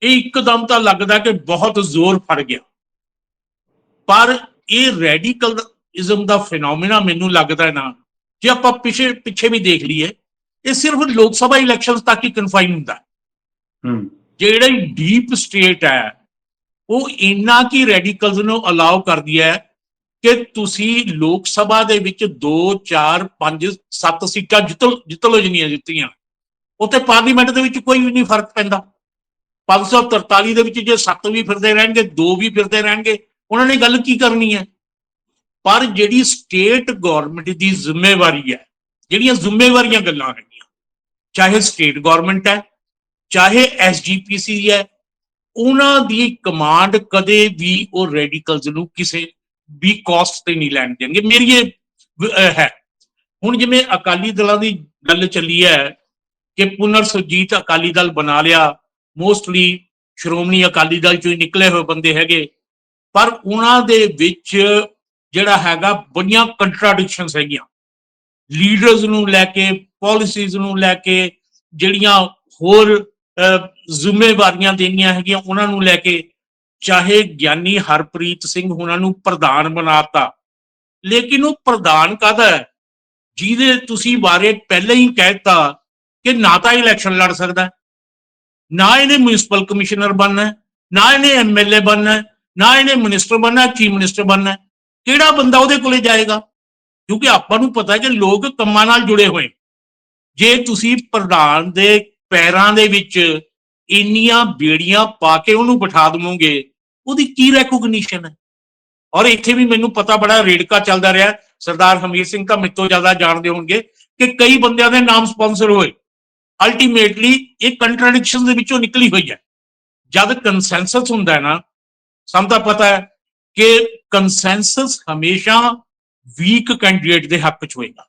Speaker 3: ਇਹ ਇੱਕਦਮ ਤਾਂ ਲੱਗਦਾ ਕਿ ਬਹੁਤ ਜ਼ੋਰ ਫੜ ਗਿਆ। ਪਰ ਇਹ ਰੈਡੀਕਲਿਜ਼ਮ ਦਾ ਫੀਨੋਮੀਨਾ ਮੈਨੂੰ ਲੱਗਦਾ ਹੈ ਨਾ ਜੇ ਆਪਾਂ ਪਿਛੇ ਪਿੱਛੇ ਵੀ ਦੇਖ ਲਈਏ ਇਹ ਸਿਰਫ ਲੋਕ ਸਭਾ ਇਲੈਕਸ਼ਨਸ ਤੱਕ ਹੀ ਕਨਫਾਈਨ ਹੁੰਦਾ ਹੈ।
Speaker 1: ਹੂੰ।
Speaker 3: ਜਿਹੜੀ ਡੀਪ ਸਟੇਟ ਹੈ ਉਹ ਇੰਨਾ ਕੀ ਰੈਡੀਕਲਸ ਨੂੰ ਅਲਾਉ ਕਰਦੀ ਹੈ ਕਿ ਤੁਸੀਂ ਲੋਕ ਸਭਾ ਦੇ ਵਿੱਚ 2 4 5 7 ਸੀਟਾਂ ਜਿੱਤ ਜਿੱਤ ਲੋ ਜਿੰਨੀਆਂ ਜਿੱਤੀਆਂ। ਉੱਥੇ ਪਾਰਲੀਮੈਂਟ ਦੇ ਵਿੱਚ ਕੋਈ ਵੀ ਨਹੀਂ ਫ਼ਰਕ ਪੈਂਦਾ। 543 ਦੇ ਵਿੱਚ ਜੇ 7 ਵੀ ਫਿਰਦੇ ਰਹਿਣਗੇ 2 ਵੀ ਫਿਰਦੇ ਰਹਿਣਗੇ, ਉਹਨਾਂ ਨੇ ਗੱਲ ਕੀ ਕਰਨੀ ਹੈ? ਪਰ ਜਿਹੜੀ ਸਟੇਟ ਗਵਰਨਮੈਂਟ ਦੀ ਜ਼ਿੰਮੇਵਾਰੀ ਹੈ, ਜਿਹੜੀਆਂ ਜ਼ਿੰਮੇਵਾਰੀਆਂ ਗੱਲਾਂ ਹੈਗੀਆਂ, ਚਾਹੇ ਸਟੇਟ ਗਵਰਨਮੈਂਟ ਹੈ, ਚਾਹੇ ਐਸਜੀਪੀਸੀ ਹੈ, ਉਹਨਾਂ ਦੀ ਕਮਾਂਡ ਕਦੇ ਵੀ ਉਹ ਰੈਡੀਕਲਸ ਨੂੰ ਕਿਸੇ ਵੀ ਕਾਸਟ ਤੇ ਨਹੀਂ ਲੈਣ ਦੇਣਗੇ। ਮੇਰੀ ਇਹ ਹੈ। ਹੁਣ ਜਿਵੇਂ ਅਕਾਲੀ ਦਲਾਂ ਦੀ ਗੱਲ ਚੱਲੀ ਹੈ ਕਿ ਪੁਨਰ ਸੁਰਜੀਤ ਅਕਾਲੀ ਦਲ ਬਣਾ ਲਿਆ ਮੋਸਟਲੀ ਸ਼੍ਰੋਮਣੀ ਅਕਾਲੀ ਦਲ ਚੋਂ ਨਿਕਲੇ ਹੋਏ ਬੰਦੇ ਹੈਗੇ। ਪਰ ਉਹਨਾਂ ਦੇ ਵਿੱਚ ਜਿਹੜਾ ਹੈਗਾ ਬੜੀਆਂ ਕੰਟਰਾਡਿਕਸ਼ਨਸ ਹੈਗੀਆਂ। ਲੀਡਰਸ ਨੂੰ ਲੈ ਕੇ ਪਾਲਿਸੀਜ਼ ਨੂੰ ਲੈ ਕੇ ਜਿਹੜੀਆਂ ਹੋਰ ਅਹ, ਜ਼ਿੰਮੇਵਾਰੀਆਂ ਦੇਣੀਆਂ ਹੈਗੀਆਂ ਉਹਨਾਂ ਨੂੰ ਲੈ ਕੇ ਚਾਹੇ ਗਿਆਨੀ ਹਰਪ੍ਰੀਤ ਸਿੰਘ ਉਹਨਾਂ ਨੂੰ ਪ੍ਰਧਾਨ ਬਣਾਤਾ। ਲੇਕਿਨ ਉਹ ਪ੍ਰਧਾਨ ਕਾਹਦਾ ਹੈ? ਜਿਹਦੇ ਤੁਸੀਂ ਬਾਰੇ ਪਹਿਲਾਂ ਹੀ ਕਹਿਤਾ ਕਿ ਨਾ ਤਾਂ ਇਲੈਕਸ਼ਨ ਲੜ ਸਕਦਾ ਨਾ ਇਹਨੇ ਮਿਊਨਿਸਪਲ ਕਮਿਸ਼ਨਰ ਬਣਨਾ ਨਾ ਇਹਨੇ ਐਮਐਲਏ ਬਣਨਾ ਨਾ ਇਹਨੇ ਮਿਨਿਸਟਰ ਬਣਨਾ ਚੀਫ ਮਿਨਿਸਟਰ ਬਣਨਾ ਕਿਹੜਾ ਬੰਦਾ ਉਹਦੇ ਕੋਲੇ ਜਾਏਗਾ? ਕਿਉਂਕਿ ਆਪਾਂ ਨੂੰ ਪਤਾ ਹੈ ਕਿ ਲੋਕ ਕੰਮਾਂ ਨਾਲ ਜੁੜੇ ਹੋਏ ਜੇ ਤੁਸੀਂ ਪ੍ਰਧਾਨ ਦੇ ਪੈਰਾਂ ਦੇ ਵਿੱਚ ਇੰਨੀਆਂ ਬੇੜੀਆਂ ਪਾ ਕੇ ਉਹਨੂੰ ਬਿਠਾ ਦਵੋਗੇ ਉਹਦੀ ਕੀ ਰੈਕੋਗਨੀਸ਼ਨ ਹੈ? ਔਰ ਇੱਥੇ ਵੀ ਮੈਨੂੰ ਪਤਾ ਬੜਾ ਰੇੜਕਾ ਚੱਲਦਾ ਰਿਹਾ। ਸਰਦਾਰ ਹਮੀਰ ਸਿੰਘ ਤਾਂ ਮੇਰੇ ਤੋਂ ਜ਼ਿਆਦਾ ਜਾਣਦੇ ਹੋਣਗੇ ਕਿ ਕਈ ਬੰਦਿਆਂ ਦੇ ਨਾਮ ਸਪਾਂਸਰ ਹੋਏ। ਅਲਟੀਮੇਟਲੀ ਇਹ ਕੰਟਰਡਿਕਸ਼ਨ ਦੇ ਵਿੱਚੋਂ ਨਿਕਲੀ ਹੋਈ ਹੈ। ਜਦ ਕੰਸੈਂਸਸ ਹੁੰਦਾ ਹੈ ਨਾ, ਸਾਨੂੰ ਤਾਂ ਪਤਾ ਹੈ ਕਿ ਕੰਸੈਂਸਸ ਹਮੇਸ਼ਾ ਵੀਕ ਕੈਂਡੀਡੇਟ ਦੇ ਹੱਕ 'ਚ ਹੋਏਗਾ।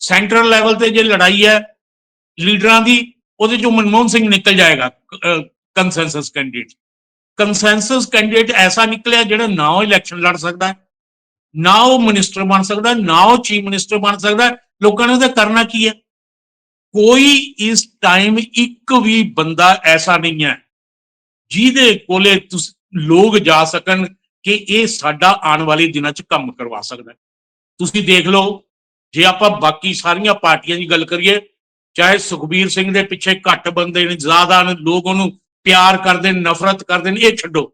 Speaker 3: ਸੈਂਟਰਲ ਲੈਵਲ ਤੇ ਜੇ ਲੜਾਈ ਹੈ ਲੀਡਰਾਂ ਦੀ, ਉਹਦੇ ਚੋਂ ਮਨਮੋਹਨ ਸਿੰਘ ਨਿਕਲ ਜਾਏਗਾ ਕੰਸੈਂਸਸ ਕੈਂਡੀਡੇਟ ਕੰਸੈਂਸਸ ਕੈਂਡੀਡੇਟ ਐਸਾ ਨਿਕਲਿਆ ਜਿਹੜਾ ਨਾ ਉਹ ਇਲੈਕਸ਼ਨ ਲੜ ਸਕਦਾ ਹੈ, ਨਾ ਉਹ ਮਿਨਿਸਟਰ ਬਣ ਸਕਦਾ, ਨਾ ਉਹ ਚੀਫ ਮਿਨਿਸਟਰ ਬਣ ਸਕਦਾ ਲੋਕਾਂ ਨੇ ਉਹਦਾ ਕਰਨਾ ਕੀ ਹੈ? ਕੋਈ ਇਸ ਟਾਈਮ ਇੱਕ ਵੀ ਬੰਦਾ ਐਸਾ ਨਹੀਂ ਹੈ ਜਿਹਦੇ ਕੋਲੇ ਤੁਸ- ਲੋਕ ਜਾ ਸਕਣ ਕਿ ਇਹ ਸਾਡਾ ਆਉਣ ਵਾਲੇ ਦਿਨਾਂ 'ਚ ਕੰਮ ਕਰਵਾ ਸਕਦਾ ਤੁਸੀਂ ਦੇਖ ਲਓ, ਜੇ ਆਪਾਂ ਬਾਕੀ ਸਾਰੀਆਂ ਪਾਰਟੀਆਂ ਦੀ ਗੱਲ ਕਰੀਏ, ਚਾਹੇ ਸੁਖਬੀਰ ਸਿੰਘ ਦੇ ਪਿੱਛੇ ਘੱਟ ਬੰਦੇ ਨੇ, ਜ਼ਿਆਦਾ ਨੇ, ਲੋਕ ਉਹਨੂੰ ਪਿਆਰ ਕਰਦੇ ਨੇ, ਨਫ਼ਰਤ ਕਰਦੇ ਨੇ, ਇਹ ਛੱਡੋ।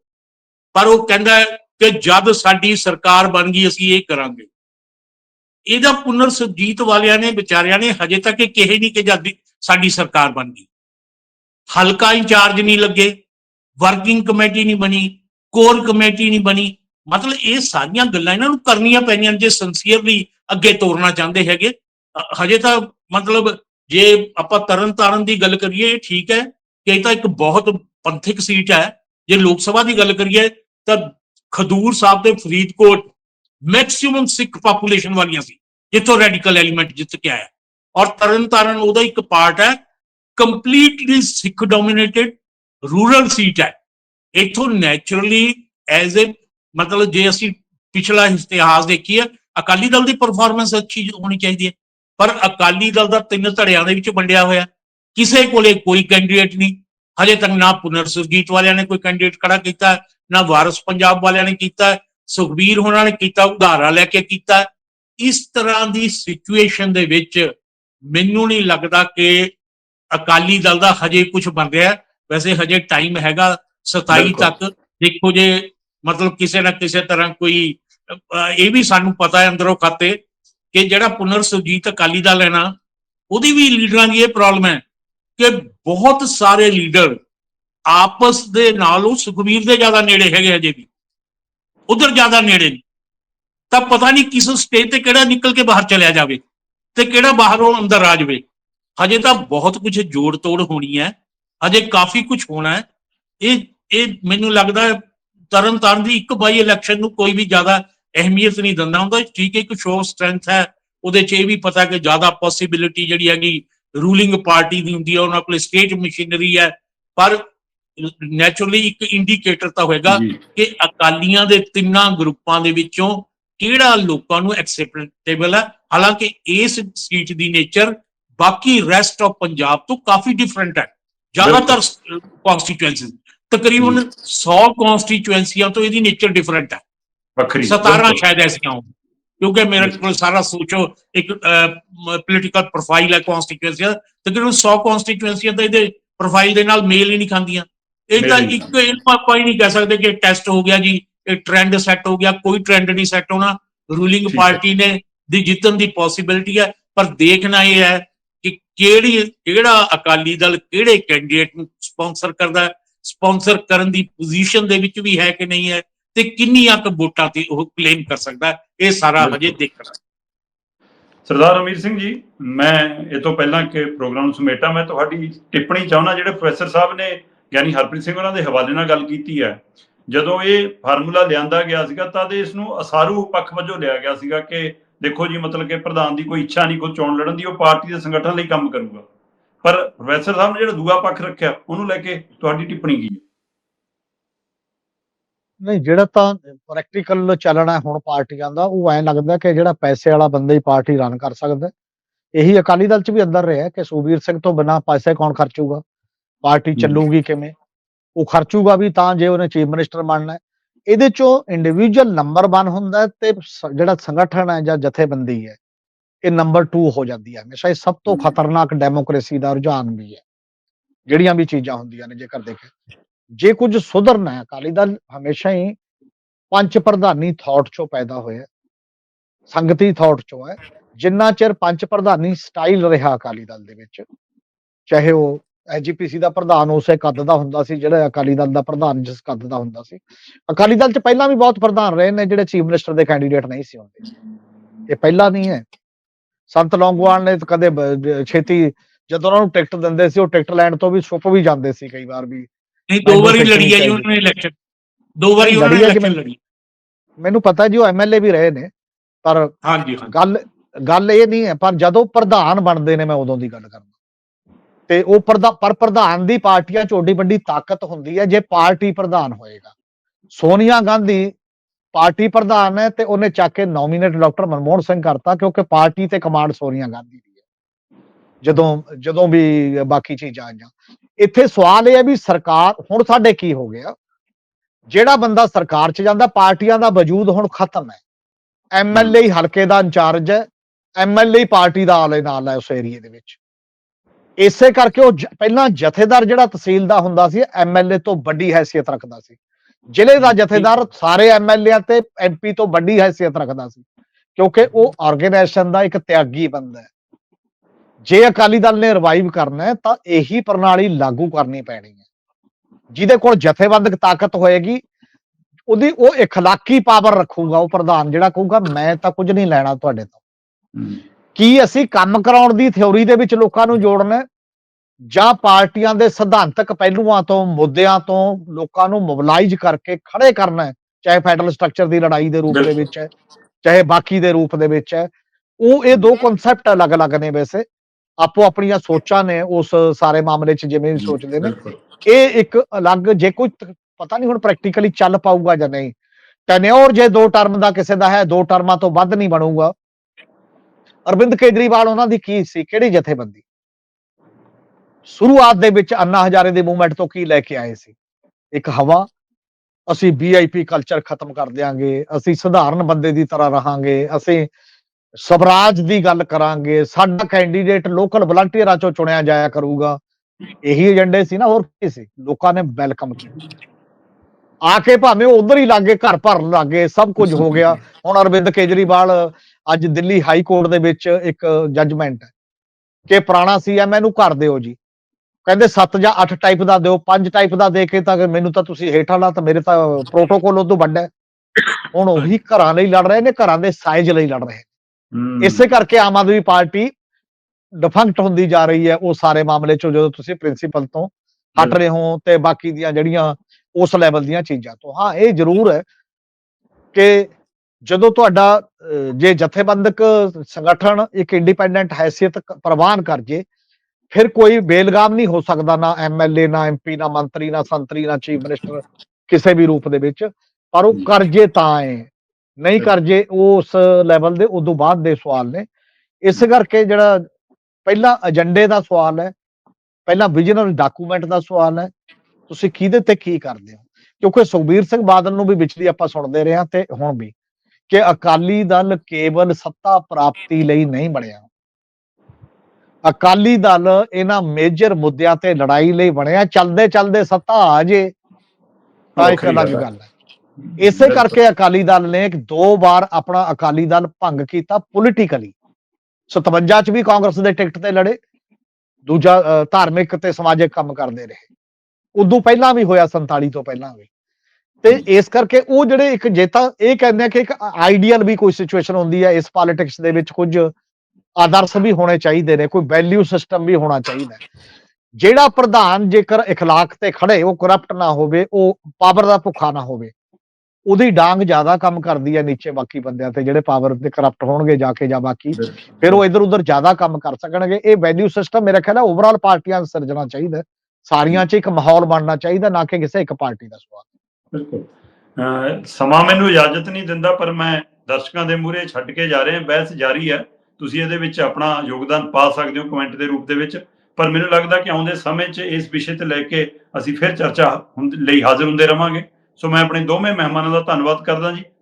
Speaker 3: ਪਰ ਉਹ ਕਹਿੰਦਾ ਕਿ ਜਦ ਸਾਡੀ ਸਰਕਾਰ ਬਣ ਗਈ, ਅਸੀਂ ਇਹ ਕਰਾਂਗੇ। ਇਹਦਾ ਪੁਨਰ ਸੁਰਜੀਤ ਵਾਲਿਆਂ ਨੇ, ਵਿਚਾਰਿਆਂ ਨੇ ਹਜੇ ਤੱਕ ਇਹ ਕਿਹਾ ਨਹੀਂ ਕਿ ਜਦ ਸਾਡੀ ਸਰਕਾਰ ਬਣ ਗਈ। ਹਲਕਾ ਇੰਚਾਰਜ ਨਹੀਂ ਲੱਗੇ, ਵਰਕਿੰਗ ਕਮੇਟੀ ਨਹੀਂ ਬਣੀ, ਕੋਰ ਕਮੇਟੀ ਨਹੀਂ ਬਣੀ। ਮਤਲਬ ਇਹ ਸਾਰੀਆਂ ਗੱਲਾਂ ਇਹਨਾਂ ਨੂੰ ਕਰਨੀਆਂ ਪੈਣੀਆਂ ਜੇ ਸਿੰਸੀਅਰਲੀ ਅੱਗੇ ਤੋਰਨਾ ਚਾਹੁੰਦੇ ਹੈਗੇ। ਹਜੇ ਤਾਂ ਮਤਲਬ ਜੇ ਆਪਾਂ ਤਰਨ ਤਾਰਨ ਦੀ ਗੱਲ ਕਰੀਏ, ਇਹ ਠੀਕ ਹੈ। ਕਿ ਇਹ ਤਾਂ ਇੱਕ ਬਹੁਤ ਪੰਥਕ ਸੀਟ ਹੈ। ਜੇ ਲੋਕ ਸਭਾ ਦੀ ਗੱਲ ਕਰੀਏ ਤਾਂ ਖਦੂਰ ਸਾਹਿਬ ਤੇ ਫਰੀਦਕੋਟ ਮੈਕਸਿਮਮ ਸਿੱਖ ਪਾਪੂਲੇਸ਼ਨ ਵਾਲੀਆਂ ਸੀ, ਜਿੱਥੋਂ ਰੈਡੀਕਲ ਐਲੀਮੈਂਟ ਜਿੱਤ ਕੇ ਆਇਆ। ਔਰ ਤਰਨ ਤਾਰਨ ਉਹਦਾ ਇੱਕ ਪਾਰਟ ਹੈ completely Sikh dominated rural seat ਹੈ। ਇਥੋਂ ਨੇਚਰਲੀ ਐਜ਼ ਅ ਮਤਲਬ ਜੇ ਅਸੀਂ ਪਿਛਲਾ ਇਤਿਹਾਸ ਦੇਖੀਏ, ਅਕਾਲੀ ਦਲ ਦੀ ਪਰਫਾਰਮੈਂਸ ਅੱਛੀ ਹੋਣੀ ਚਾਹੀਦੀ ਹੈ। ਪਰ ਅਕਾਲੀ ਦਲ ਦਾ ਤਿੰਨ ਧੜਿਆਂ ਦੇ ਵਿੱਚ ਵੰਡਿਆ ਹੋਇਆ। ਕਿਸੇ ਕੋਲੇ ਕੋਈ ਕੈਂਡੀਡੇਟ ਨਹੀਂ ਹਜੇ ਤੱਕ ਨਾ ਪੁਨਰ ਸੁਰਜੀਤ ਵਾਲਿਆਂ ਨੇ ਕੋਈ ਕੈਂਡੀਡੇਟ ਖੜਾ ਕੀਤਾ ਨਾ ਵਾਰਸ ਪੰਜਾਬ ਵਾਲਿਆਂ ਨੇ ਕੀਤਾ ਸੁਖਬੀਰ ਹੋਣਾ ਨੇ ਕੀਤਾ ਉਧਾਰਾ ਲੈ ਕੇ ਕੀਤਾ। ਇਸ ਤਰ੍ਹਾਂ ਦੀ ਸਿਚੁਏਸ਼ਨ ਦੇ ਵਿੱਚ ਮੈਨੂੰ ਨਹੀਂ ਲੱਗਦਾ ਕਿ ਅਕਾਲੀ ਦਲ ਦਾ ਹਜੇ ਕੁਝ ਬਣ ਰਿਹਾ। ਵੈਸੇ ਹਜੇ ਟਾਈਮ ਹੈਗਾ 27
Speaker 1: ਬਿਲਕੁਲ।
Speaker 3: ਤੱਕ ਦੇਖੋ ਜੇ ਮਤਲਬ ਕਿਸੇ ਨਾ ਕਿਸੇ ਤਰ੍ਹਾਂ ਕੋਈ ਇਹ ਵੀ ਸਾਨੂੰ ਪਤਾ ਹੈ ਅੰਦਰੋਂ ਖਾਤੇ ਕਿ ਜਿਹੜਾ ਪੁਨਰ ਸੁਰਜੀਤ ਅਕਾਲੀ ਦਲ ਹੈ ਨਾ ਉਹਦੀ ਵੀ ਲੀਡਰਾਂ ਦੀ ਇਹ ਪ੍ਰੋਬਲਮ ਹੈ ਕਿ ਬਹੁਤ ਸਾਰੇ ਲੀਡਰ ਆਪਸ ਦੇ ਨਾਲ ਉਹ ਸੁਖਬੀਰ ਦੇ ਜ਼ਿਆਦਾ ਨੇੜੇ ਹੈਗੇ ਹਜੇ ਵੀ। ਉਧਰ ਜ਼ਿਆਦਾ ਨੇੜੇ ਨਹੀਂ ਤਾਂ ਪਤਾ ਨਹੀਂ ਕਿਸ ਸਟੇਜ ਤੇ ਕਿਹੜਾ ਨਿਕਲ ਕੇ ਬਾਹਰ ਚਲਿਆ ਜਾਵੇ ਤੇ ਕਿਹੜਾ ਬਾਹਰੋਂ ਅੰਦਰ ਆ ਜਾਵੇ। ਹਜੇ ਤਾਂ ਬਹੁਤ ਕੁਝ ਜੋੜ ਤੋੜ ਹੋਣੀ ਹੈ। ਹਜੇ ਕਾਫੀ ਕੁਝ ਹੋਣਾ ਹੈ। ਇਹ ਇਹ ਮੈਨੂੰ ਲੱਗਦਾ ਹੈ ਤਰਨ ਤਾਰਨ ਦੀ ਇੱਕ ਬਾਈ ਇਲੈਕਸ਼ਨ ਨੂੰ ਕੋਈ ਵੀ ਜ਼ਿਆਦਾ ਅਹਿਮੀਅਤ ਨਹੀਂ ਦਿੰਦਾ ਹੁੰਦਾ। ਠੀਕ ਹੈ, ਇੱਕ ਸ਼ੋਅ ਸਟਰੈਂਥ ਹੈ। ਉਹਦੇ 'ਚ ਇਹ ਵੀ ਪਤਾ ਕਿ ਜ਼ਿਆਦਾ ਪੋਸਿਬਿਲਿਟੀ ਜਿਹੜੀ ਹੈਗੀ ਰੂਲਿੰਗ ਪਾਰਟੀ ਦੀ ਹੁੰਦੀ ਹੈ ਉਹਨਾਂ ਕੋਲ ਸਟੇਟ ਮਸ਼ੀਨਰੀ ਹੈ ਪਰ ਨੈਚੁਰਲੀ ਇੱਕ ਇੰਡੀਕੇਟਰ ਤਾਂ ਹੋਏਗਾ ਕਿ ਅਕਾਲੀਆਂ ਦੇ ਤਿੰਨਾਂ ਗਰੁੱਪਾਂ ਦੇ ਵਿੱਚੋਂ ਕਿਹੜਾ ਲੋਕਾਂ ਨੂੰ ਐਕਸੈਪਟੇਬਲ ਹੈ? ਹਾਲਾਂਕਿ ਇਸ ਸੀਟ ਦੀ ਨੇਚਰ ਬਾਕੀ ਰੈਸਟ ਆਫ ਪੰਜਾਬ ਤੋਂ ਕਾਫੀ ਡਿਫਰੈਂਟ ਹੈ। ਜ਼ਿਆਦਾਤਰ ਕਨਸਟੀਚੁਐਂਸੀਜ਼ ਤਕਰੀਬਨ 100 ਕਨਸਟੀਚੁਐਂਸੀਆਂ ਤੋਂ ਇਹਦੀ ਨੇਚਰ ਡਿਫਰੈਂਟ ਹੈ।
Speaker 1: ਵੱਖਰੀ
Speaker 3: 17
Speaker 1: ਬਿਲਕੁਲ।
Speaker 3: ਸ਼ਾਇਦ ਐਸੀਆਂ ਹੋਣ। ਕਿਉਂਕਿ ਮੇਰੇ ਕੋਲ ਸਾਰਾ ਸੋਚੋ ਇੱਕ ਪੋਲੀਟੀਕਲ ਪ੍ਰੋਫਾਈਲ ਹੈ ਕਨਸਟੀਚੁਐਂਸੀਆਂ ਤਕਰੀਬਨ 100 ਕਨਸਟੀਚੁਐਂਸੀਆਂ ਤਾਂ ਇਹਦੇ ਪ੍ਰੋਫਾਈਲ ਦੇ ਨਾਲ ਮੇਲ ਹੀ ਨਹੀਂ ਖਾਂਦੀਆਂ। ਇਹ ਤਾਂ ਇੱਕ ਇਹਨੂੰ ਆਪਾਂ ਹੀ ਨਹੀਂ ਕਹਿ ਸਕਦੇ ਕਿ ਟੈਸਟ ਹੋ ਗਿਆ ਜੀ ਇਹ ਟ੍ਰੈਂਡ ਸੈੱਟ ਹੋ ਗਿਆ ਕੋਈ ਟ੍ਰੈਂਡ ਨਹੀਂ ਸੈੱਟ ਹੋਣਾ। ਰੂਲਿੰਗ। ਪਾਰਟੀ ਨੇ ਦੀ ਜਿੱਤਣ ਦੀ ਪੋਸਿਬਿਲਿਟੀ ਹੈ ਪਰ ਦੇਖਣਾ ਇਹ ਹੈ ਕਿ ਕਿਹੜੀ ਕਿਹੜਾ ਅਕਾਲੀ ਦਲ ਕਿਹੜੇ ਕੈਂਡੀਡੇਟ ਨੂੰ ਸਪਾਂਸਰ ਕਰਦਾ ਹੈ। ਸਪਾਂਸਰ ਕਰਨ ਦੀ ਪੋਜੀਸ਼ਨ ਦੇ ਵਿੱਚ ਵੀ ਹੈ ਕਿ ਨਹੀਂ ਹੈ ਤੇ ਕਿੰਨੀਆਂ ਕੁ ਵੋਟਾਂ ਤੇ ਉਹ ਕਲੇਮ ਕਰ ਸਕਦਾ ਇਹ ਸਾਰਾ ਹਜੇ। ਦੇਖਣਾ।
Speaker 1: ਸਰਦਾਰ ਅਮੀਰ ਸਿੰਘ ਜੀ ਮੈਂ ਇਹ ਤੋਂ ਪਹਿਲਾਂ ਕਿ ਪ੍ਰੋਗਰਾਮ ਸਮੇਟਾਂ ਮੈਂ ਤੁਹਾਡੀ ਟਿੱਪਣੀ ਚਾਹੁੰਦਾ ਜਿਹੜੇ ਪ੍ਰੋਫੈਸਰ ਸਾਹਿਬ ਨੇ ਗਿਆਨੀ ਹਰਪ੍ਰੀਤ ਸਿੰਘ ਉਹਨਾਂ ਦੇ ਹਵਾਲੇ ਨਾਲ ਗੱਲ ਕੀਤੀ ਹੈ ਜਦੋਂ ਇਹ ਫਾਰਮੂਲਾ ਲਿਆਂਦਾ ਗਿਆ ਸੀਗਾ ਤਦ ਇਸ ਨੂੰ ਅਸਾਰੂ ਪੱਖ ਵਜੋਂ ਲਿਆ ਗਿਆ ਸੀਗਾ ਕਿ ਦੇਖੋ ਜੀ ਮਤਲਬ ਕਿ ਪ੍ਰਧਾਨ ਦੀ ਕੋਈ ਇੱਛਾ ਨਹੀਂ ਕੋਈ ਚੋਣ ਲੜਨ ਦੀ ਉਹ ਪਾਰਟੀ ਦੇ ਸੰਗਠਨ ਲਈ ਕੰਮ ਕਰੂਗਾ। ਪਰ ਪ੍ਰੋਫੈਸਰ ਸਾਹਿਬ ਨੇ ਜਿਹੜਾ ਦੂਆ ਪੱਖ ਰੱਖਿਆ ਉਹਨੂੰ ਲੈ ਕੇ ਤੁਹਾਡੀ ਟਿੱਪਣੀ ਕੀ ਹੈ?
Speaker 2: ਨਹੀਂ ਜਿਹੜਾ ਤਾਂ ਪ੍ਰੈਕਟੀਕਲ ਚੱਲਣਾ ਹੈ ਹੁਣ ਪਾਰਟੀਆਂ ਦਾ ਉਹ ਐਂ ਲੱਗਦਾ ਕਿ ਜਿਹੜਾ ਪੈਸੇ ਵਾਲਾ ਬੰਦਾ ਹੀ ਪਾਰਟੀ ਰਨ ਕਰ ਸਕਦਾ। ਇਹੀ ਅਕਾਲੀ ਦਲ ਚ ਵੀ ਅੰਦਰ ਰਿਹਾ ਕਿ ਸੁਖਬੀਰ ਸਿੰਘ ਤੋਂ ਬਿਨਾ ਪੈਸੇ ਕੌਣ ਖਰਚੂਗਾ ਪਾਰਟੀ। ਚੱਲੂਗੀ ਕਿਵੇਂ ਉਹ ਖਰਚੂਗਾ ਵੀ ਤਾਂ ਜੇ ਉਹਨੇ ਚੀਫ ਮਿਨਿਸਟਰ ਬਣਨਾ ਹੈ ਇਹਦੇ ਚੋਂ ਇੰਡੀਵਿਜੂਅਲ ਨੰਬਰ 1 ਹੁੰਦਾ ਤੇ ਜਿਹੜਾ ਸੰਗਠਨ ਹੈ ਜਾਂ ਜਥੇਬੰਦੀ ਹੈ ਇਹ ਨੰਬਰ 2 ਹੋ ਜਾਂਦੀ ਹੈ ਹਮੇਸ਼ਾ ਇਹ ਸਭ ਤੋਂ। ਖਤਰਨਾਕ ਡੈਮੋਕ੍ਰੇਸੀ ਦਾ ਰੁਝਾਨ ਵੀ ਹੈ ਜਿਹੜੀਆਂ ਵੀ ਚੀਜ਼ਾਂ ਹੁੰਦੀਆਂ ਨੇ ਜੇਕਰ ਦੇਖੇ ਜੇ ਕੁਝ ਸੁਧਰਨਾ ਹੈ, ਅਕਾਲੀ ਦਲ ਹਮੇਸ਼ਾ ਹੀ ਪੰਜ ਪ੍ਰਧਾਨੀ ਥਾਟ ਚੋਂ ਪੈਦਾ ਹੋਇਆ ਸੰਗਤੀ ਥਾਟ ਚੋਂ ਹੈ। ਜਿੰਨਾ ਚਿਰ ਪੰਜ ਪ੍ਰਧਾਨੀ ਸਟਾਈਲ ਰਿਹਾ ਅਕਾਲੀ ਦਲ ਦੇ ਵਿੱਚ, ਚਾਹੇ ਉਹ ਐਜੀਪੀਸੀ ਦਾ ਪ੍ਰਧਾਨ ਉਸੇ ਕੱਦ ਦਾ ਹੁੰਦਾ ਸੀ, ਜਿਹੜਾ ਅਕਾਲੀ ਦਲ ਦਾ ਪ੍ਰਧਾਨ ਜਿਸ ਕੱਦ ਦਾ ਹੁੰਦਾ ਸੀ। ਅਕਾਲੀ ਦਲ ਚ ਪਹਿਲਾਂ ਵੀ ਬਹੁਤ ਪ੍ਰਧਾਨ ਰਹੇ ਨੇ, ਜਿਹੜੇ ਚੀਫ ਮਿਨਿਸਟਰ ਦੇ ਕੈਂਡੀਡੇਟ ਨਹੀਂ ਸੀ ਹੁੰਦੇ। ਇਹ ਪਹਿਲਾਂ ਨਹੀਂ ਹੈ। ਸੰਤ ਲੌਂਗਵਾਲ ਨੇ ਕਦੇ ਛੇਤੀ ਜਦੋਂ ਉਹਨਾਂ ਨੂੰ ਟਿਕਟ ਦਿੰਦੇ ਸੀ, ਉਹ ਟਿਕਟ ਲੈਣ ਤੋਂ ਵੀ ਛੁਪ ਵੀ ਜਾਂਦੇ ਸੀ ਕਈ ਵਾਰ ਵੀ।
Speaker 3: ਨਹੀਂ ਦੋ ਵਾਰੀ ਲੜੀ ਹੈ ਜੀ ਉਹਨਾਂ ਨੇ ਇਲੈਕਸ਼ਨ ਦੋ ਵਾਰੀ ਉਹਨਾਂ ਨੇ ਇਲੈਕਸ਼ਨ ਲੜੀ।
Speaker 2: ਮੈਨੂੰ ਪਤਾ ਜੀ ਉਹ ਐਮਐਲਏ ਵੀ ਰਹੇ ਨੇ ਪਰ
Speaker 3: ਹਾਂਜੀ ਹਾਂ
Speaker 2: ਗੱਲ ਗੱਲ ਇਹ ਨਹੀਂ ਹੈ ਪਰ ਜਦੋਂ ਪ੍ਰਧਾਨ ਬਣਦੇ ਨੇ ਮੈਂ ਉਦੋਂ ਦੀ ਗੱਲ ਕਰਦਾ। ਤੇ ਉਹ ਪ੍ਰਧਾ ਪਰ ਪ੍ਰਧਾਨ ਦੀ ਪਾਰਟੀਆਂ ਚ ਓਡੀ ਵੱਡੀ ਤਾਕਤ ਹੁੰਦੀ ਹੈ ਜੇ ਪਾਰਟੀ ਪ੍ਰਧਾਨ ਹੋਏਗਾ। ਸੋਨੀਆ ਗਾਂਧੀ ਪਾਰਟੀ ਪ੍ਰਧਾਨ ਹੈ ਤੇ ਉਹਨੇ ਚੱਕ ਕੇ ਨੋਮੀਨੇਟ ਡਾਕਟਰ ਮਨਮੋਹਨ ਸਿੰਘ ਕਰਤਾ ਕਿਉਂਕਿ ਪਾਰਟੀ ਤੇ ਕਮਾਂਡ ਸੋਨੀਆ ਗਾਂਧੀ ਦੀ ਹੈ। ਜਦੋਂ ਜਦੋਂ ਵੀ ਬਾਕੀ ਚੀਜ਼ਾਂ ਆਈਆਂ। ਇੱਥੇ ਸਵਾਲ ਇਹ ਹੈ ਵੀ ਸਰਕਾਰ ਹੁਣ ਸਾਡੇ ਕੀ ਹੋ ਗਿਆ? ਜਿਹੜਾ ਬੰਦਾ ਸਰਕਾਰ 'ਚ ਜਾਂਦਾ ਪਾਰਟੀਆਂ ਦਾ ਵਜੂਦ ਹੁਣ ਖਤਮ ਹੈ। ਐਮਐਲਏ ਹੀ ਹਲਕੇ ਦਾ ਇੰਚਾਰਜ ਹੈ ਐਮਐਲਏ ਪਾਰਟੀ ਦਾ ਆਲੇ ਨਾਲ ਹੈ ਉਸ ਏਰੀਏ ਦੇ ਵਿੱਚ। ਇਸੇ ਕਰਕੇ ਉਹ ਪਹਿਲਾਂ ਜਥੇਦਾਰ ਜਿਹੜਾ ਤਹਿਸੀਲ ਦਾ ਹੁੰਦਾ ਸੀ ਐਮਐਲਏ ਤੋਂ ਵੱਡੀ ਹੈਸੀਅਤ ਰੱਖਦਾ ਸੀ। ਜ਼ਿਲ੍ਹੇ ਦਾ ਜਥੇਦਾਰ ਸਾਰੇ ਐਮਐਲਏ ਤੇ ਐਮਪੀ ਤੋਂ ਵੱਡੀ ਹੈਸੀਅਤ ਰੱਖਦਾ ਸੀ। ਕਿਉਂਕਿ ਉਹ ਆਰਗੇਨਾਈਜੇਸ਼ਨ ਦਾ ਇੱਕ ਤਿਆਗੀ ਬੰਦਾ ਹੈ। ਜੇ ਅਕਾਲੀ ਦਲ ਨੇ ਰਿਵਾਈਵ ਕਰਨਾ ਹੈ ਤਾਂ ਇਹੀ ਪ੍ਰਣਾਲੀ ਲਾਗੂ ਕਰਨੀ ਪੈਣੀ ਹੈ ਜਿਹਦੇ ਕੋਲ ਜਥੇਬੰਦਕ ਤਾਕਤ ਹੋਏਗੀ ਉਹਦੀ ਉਹ اخلاقی ਪਾਵਰ ਰੱਖੂਗਾ ਉਹ ਪ੍ਰਧਾਨ ਜਿਹੜਾ ਕਹੂਗਾ ਮੈਂ ਤਾਂ ਕੁਝ ਨਹੀਂ ਲੈਣਾ ਤੁਹਾਡੇ ਤੋਂ
Speaker 1: ਹਮ,
Speaker 2: ਕੀ ਅਸੀਂ ਕੰਮ ਕਰਾਉਣ ਦੀ ਥਿਉਰੀ ਦੇ ਵਿੱਚ ਲੋਕਾਂ ਨੂੰ ਜੋੜਨਾ ਹੈ? ਜਾਂ ਪਾਰਟੀਆਂ ਦੇ ਸਿਧਾਂਤਕ ਪਹਿਲੂਆਂ ਤੋਂ ਮੁੱਦਿਆਂ ਤੋਂ ਲੋਕਾਂ ਨੂੰ ਮੋਬਿਲਾਈਜ਼ ਕਰਕੇ ਖੜੇ ਕਰਨਾ ਹੈ ਚਾਹੇ ਫੈਡਰਲ ਸਟਰਕਚਰ ਦੀ ਲੜਾਈ ਦੇ ਰੂਪ ਦੇ
Speaker 1: ਬਿਲਕੁਲ।
Speaker 2: ਵਿੱਚ ਹੈ ਚਾਹੇ ਬਾਕੀ ਦੇ ਰੂਪ ਦੇ ਵਿੱਚ ਹੈ ਉਹ ਇਹ ਦੋ ਕਨਸੈਪਟ ਅਲੱਗ-ਅਲੱਗ ਨੇ ਵੈਸੇ ਆਪੋ ਆਪਣੀਆਂ ਸੋਚਾਂ ਨੇ ਉਸ ਸਾਰੇ ਮਾਮਲੇ 'ਚ ਜਿਵੇਂ ਵੀ ਸੋਚਦੇ ਨੇ। ਇਹ ਇੱਕ ਅਲੱਗ ਜੇ ਕੋਈ ਪਤਾ ਨਹੀਂ ਹੁਣ ਪ੍ਰੈਕਟੀਕਲੀ ਚੱਲ ਪਾਊਗਾ ਜਾਂ ਨਹੀਂ। ਟੈਨਿਓਰ ਜੇ ਦੋ ਟਰਮ ਦਾ ਕਿਸੇ ਦਾ ਹੈ ਦੋ ਟਰਮਾਂ ਤੋਂ ਵੱਧ ਨਹੀਂ ਬਣੂਗਾ। ਅਰਵਿੰਦ ਕੇਜਰੀਵਾਲ ਉਹਨਾਂ ਦੀ ਕੀ ਸੀ? ਕਿਹੜੀ ਜਥੇਬੰਦੀ? ਸ਼ੁਰੂਆਤ ਦੇ ਵਿੱਚ ਅੰਨਾ ਹਜ਼ਾਰੇ ਦੇ ਮੂਵਮੈਂਟ ਤੋਂ ਕੀ ਲੈ ਕੇ ਆਏ ਸੀ? ਇੱਕ ਹਵਾ। ਅਸੀਂ ਵੀਆਈਪੀ ਕਲਚਰ ਖਤਮ ਕਰ ਦਿਆਂਗੇ। ਅਸੀਂ ਸਧਾਰਨ ਬੰਦੇ ਦੀ ਤਰ੍ਹਾਂ ਰਹਾਂਗੇ। ਅਸੀਂ ਸਵਰਾਜ ਦੀ ਗੱਲ ਕਰਾਂਗੇ, ਸਾਡਾ ਕੈਂਡੀਡੇਟ ਲੋਕਲ ਵਲੰਟੀਅਰਾਂ ਚੋਂ ਚੁਣਿਆ ਜਾਇਆ ਕਰੂਗਾ। ਇਹੀ ਏਜੰਡੇ ਸੀ ਨਾ, ਹੋਰ ਕੀ ਸੀ? ਲੋਕਾਂ ਨੇ ਵੈਲਕਮ ਕੀਤਾ। ਆ ਕੇ ਭਾਵੇਂ ਉਧਰ ਹੀ ਲੱਗੇ, ਘਰ ਭਰ ਲੱਗੇ, ਸਭ ਕੁਝ ਹੋ ਗਿਆ। ਹੁਣ ਅਰਵਿੰਦ ਕੇਜਰੀਵਾਲ ਅੱਜ ਦਿੱਲੀ ਹਾਈ ਕੋਰਟ ਦੇ ਵਿੱਚ ਇੱਕ ਜੱਜਮੈਂਟ ਹੈ ਕਿ ਪੁਰਾਣਾ ਸੀਐਮ ਇਹਨੂੰ ਘਰ ਦਿਓ ਜੀ। ਕਹਿੰਦੇ 7 ਜਾਂ 8 ਟਾਈਪ ਦਾ ਦਿਓ 5 ਟਾਈਪ ਦਾ ਦੇ ਕੇ ਤਾਂ ਮੈਨੂੰ ਤਾਂ ਤੁਸੀਂ ਹੇਠਾਂ ਲਾ ਤਾਂ ਮੇਰੇ ਤਾਂ ਪ੍ਰੋਟੋਕੋਲ ਉਦੋਂ ਵੱਡਾ ਹੁਣ ਉਹੀ ਘਰਾਂ ਲਈ ਲੜ ਰਹੇ ਨੇ, ਘਰਾਂ ਦੇ ਸਾਈਜ਼ ਲਈ ਲੜ ਰਹੇ ਇਸੇ ਕਰਕੇ ਆਮ ਆਦਮੀ ਪਾਰਟੀ ਡਿਫੰਕਟ ਹੁੰਦੀ ਜਾ ਰਹੀ ਹੈ ਉਹ ਸਾਰੇ ਮਾਮਲੇ ਚੋਂ ਜਦੋਂ ਤੁਸੀਂ ਪ੍ਰਿੰਸੀਪਲ ਤੋਂ ਹਟ ਰਹੇ ਹੋ ਤੇ ਬਾਕੀ ਦੀਆਂ ਜਿਹੜੀਆਂ ਉਸ ਲੈਵਲ ਦੀਆਂ ਚੀਜ਼ਾਂ ਤੋਂ। ਹਾਂ ਇਹ ਜ਼ਰੂਰ ਹੈ ਕਿ ਜਦੋਂ ਤੁਹਾਡਾ ਜੇ ਜਥੇਬੰਦਕ ਸੰਗਠਨ ਇੱਕ ਇੰਡੀਪੈਂਡੈਂਟ ਹੈਸੀਅਤ ਪ੍ਰਵਾਨ ਕਰ ਜੇ ਫਿਰ ਕੋਈ ਬੇਲਗਾਮ ਨਹੀਂ ਹੋ ਸਕਦਾ ਨਾ ਐਮਐਲਏ ਨਾ ਐਮਪੀ ਨਾ ਮੰਤਰੀ ਨਾ ਸੰਤਰੀ ਨਾ ਚੀਫ ਮਿਨਿਸਟਰ ਕਿਸੇ ਵੀ ਰੂਪ ਦੇ ਵਿੱਚ। ਪਰ ਉਹ
Speaker 1: ਜੀ।
Speaker 2: ਕਰ ਜੇ ਤਾਂ ਹੈ ਨਹੀਂ ਕਰ ਜੇ ਉਸ ਲੈਵਲ ਦੇ ਉਦੋਂ ਬਾਅਦ ਦੇ ਸਵਾਲ ਨੇ। ਇਸ ਕਰਕੇ ਜਿਹੜਾ ਪਹਿਲਾ ਏਜੰਡੇ ਦਾ ਸਵਾਲ ਹੈ ਪਹਿਲਾ ਵਿਜ਼ਨਰੀ ਡਾਕੂਮੈਂਟ ਦਾ ਸਵਾਲ ਹੈ ਤੁਸੀਂ ਕਿਹਦੇ ਤੇ ਕੀ ਕਰਦੇ ਹੋ? ਕਿਉਂਕਿ ਸੁਖਬੀਰ ਸਿੰਘ ਬਾਦਲ ਨੂੰ ਵੀ ਵਿਚਲੀ ਆਪਾਂ ਸੁਣਦੇ ਰਹੇ ਹਾਂ ਤੇ ਹੁਣ ਵੀ ਕਿ ਅਕਾਲੀ ਦਲ ਕੇਵਲ ਸੱਤਾ ਪ੍ਰਾਪਤੀ ਲਈ ਨਹੀਂ ਬਣਿਆ। ਅਕਾਲੀ ਦਲ ਇਹਨਾਂ ਮੇਜਰ ਮੁੱਦਿਆਂ ਤੇ ਲੜਾਈ ਲਈ ਬਣਿਆ ਚਲਦੇ ਚਲਦੇ ਸੱਤਾ ਆ ਜੇ ਤਾਂ ਇੱਕ ਅਲੱਗ
Speaker 1: ਗੱਲ ਹੈ।
Speaker 2: ਗੱਲ ਹੈ ਇਸੇ ਕਰਕੇ ਅਕਾਲੀ ਦਲ ਨੇ ਦੋ ਵਾਰ ਆਪਣਾ ਅਕਾਲੀ ਦਲ ਭੰਗ ਕੀਤਾ ਪੋਲੀਟੀਕਲੀ 57 ਚ ਵੀ ਕਾਂਗਰਸ ਦੇ ਟਿਕਟ ਤੇ ਲੜੇ ਦੂਜਾ ਅ, ਧਾਰਮਿਕ ਤੇ ਸਮਾਜਿਕ ਕੰਮ ਕਰਦੇ ਰਹੇ ਉਦੋਂ ਪਹਿਲਾਂ ਵੀ ਹੋਇਆ 47 ਤੋਂ ਪਹਿਲਾਂ ਵੀ ਤੇ ਇਸ ਕਰਕੇ ਉਹ ਜਿਹੜੇ ਇੱਕ ਜੇ ਤਾਂ ਇਹ ਕਹਿੰਦੇ ਆ ਕਿ ਇੱਕ ਆਈਡੀਅਲ ਵੀ ਕੋਈ ਸਿਚੁਏਸ਼ਨ ਹੁੰਦੀ ਹੈ ਇਸ ਪੋਲਿਟਿਕਸ ਦੇ ਵਿੱਚ ਕੁਝ ਆਦਰਸ਼ ਵੀ ਹੋਣੇ ਚਾਹੀਦੇ ਨੇ ਕੋਈ ਵੈਲਿਊ ਸਿਸਟਮ ਵੀ ਹੋਣਾ ਚਾਹੀਦਾ ਹੈ। ਜਿਹੜਾ ਪ੍ਰਧਾਨ ਜੇਕਰ اخلاق ਤੇ ਖੜੇ ਉਹ ਕਰਪਟ ਨਾ ਹੋਵੇ ਉਹ ਪਾਵਰ ਦਾ ਭੁੱਖਾ ਨਾ ਹੋਵੇ ਉਹਦੀ ਡਾਂਗ ਜ਼ਿਆਦਾ ਕੰਮ ਕਰਦੀ ਹੈ ਨੀਚੇ ਬਾਕੀ ਬੰਦਿਆਂ ਤੇ ਜਿਹੜੇ ਪਾਵਰ ਤੇ ਕਰਪਟ ਹੋਣਗੇ ਜਾ ਕੇ ਜਾਂ ਬਾਕੀ ਫਿਰ ਉਹ ਇਧਰ ਉਧਰ ਜ਼ਿਆਦਾ ਕੰਮ ਕਰ ਸਕਣਗੇ। ਇਹ ਵੈਲਿਊ ਸਿਸਟਮ ਮੇਰਾ ਖਿਆਲ ਹੈ ਓਵਰਆਲ ਪਾਰਟੀਆਂ ਦਾ ਸਿਰਜਣਾ ਚਾਹੀਦਾ। ਸਾਰੀਆਂ 'ਚ ਇੱਕ ਮਾਹੌਲ ਬਣਨਾ ਚਾਹੀਦਾ ਨਾ ਕਿ ਕਿਸੇ ਇੱਕ ਪਾਰਟੀ ਦਾ ਸਵਾਲ।
Speaker 1: ਬਿਲਕੁਲ। ਸਮਾਂ ਮੈਨੂੰ ਇਜਾਜ਼ਤ ਨਹੀਂ ਦਿੰਦਾ ਪਰ ਮੈਂ ਦਰਸ਼ਕਾਂ ਦੇ ਮੂਹਰੇ ਛੱਡ ਕੇ ਜਾ ਰਿਹਾ ਬਹਿਸ ਜਾਰੀ ਹੈ ਤੁਸੀਂ ਇਹਦੇ ਵਿੱਚ ਆਪਣਾ ਯੋਗਦਾਨ ਪਾ ਸਕਦੇ ਹੋ ਕਮੈਂਟ ਦੇ ਰੂਪ ਦੇ ਵਿੱਚ। ਪਰ ਮੈਨੂੰ ਲੱਗਦਾ ਕਿ ਆਉਂਦੇ ਸਮੇਂ 'ਚ ਇਸ ਵਿਸ਼ੇ ਤੇ ਲੈ ਕੇ ਅਸੀਂ ਫਿਰ ਚਰਚਾ ਲਈ ਹਾਜ਼ਰ ਹੁੰਦੇ ਰਵਾਂਗੇ। ਸੋ ਮੈਂ ਆਪਣੇ ਦੋਵੇਂ ਮਹਿਮਾਨਾਂ ਦਾ ਧੰਨਵਾਦ ਕਰਦਾ ਜੀ।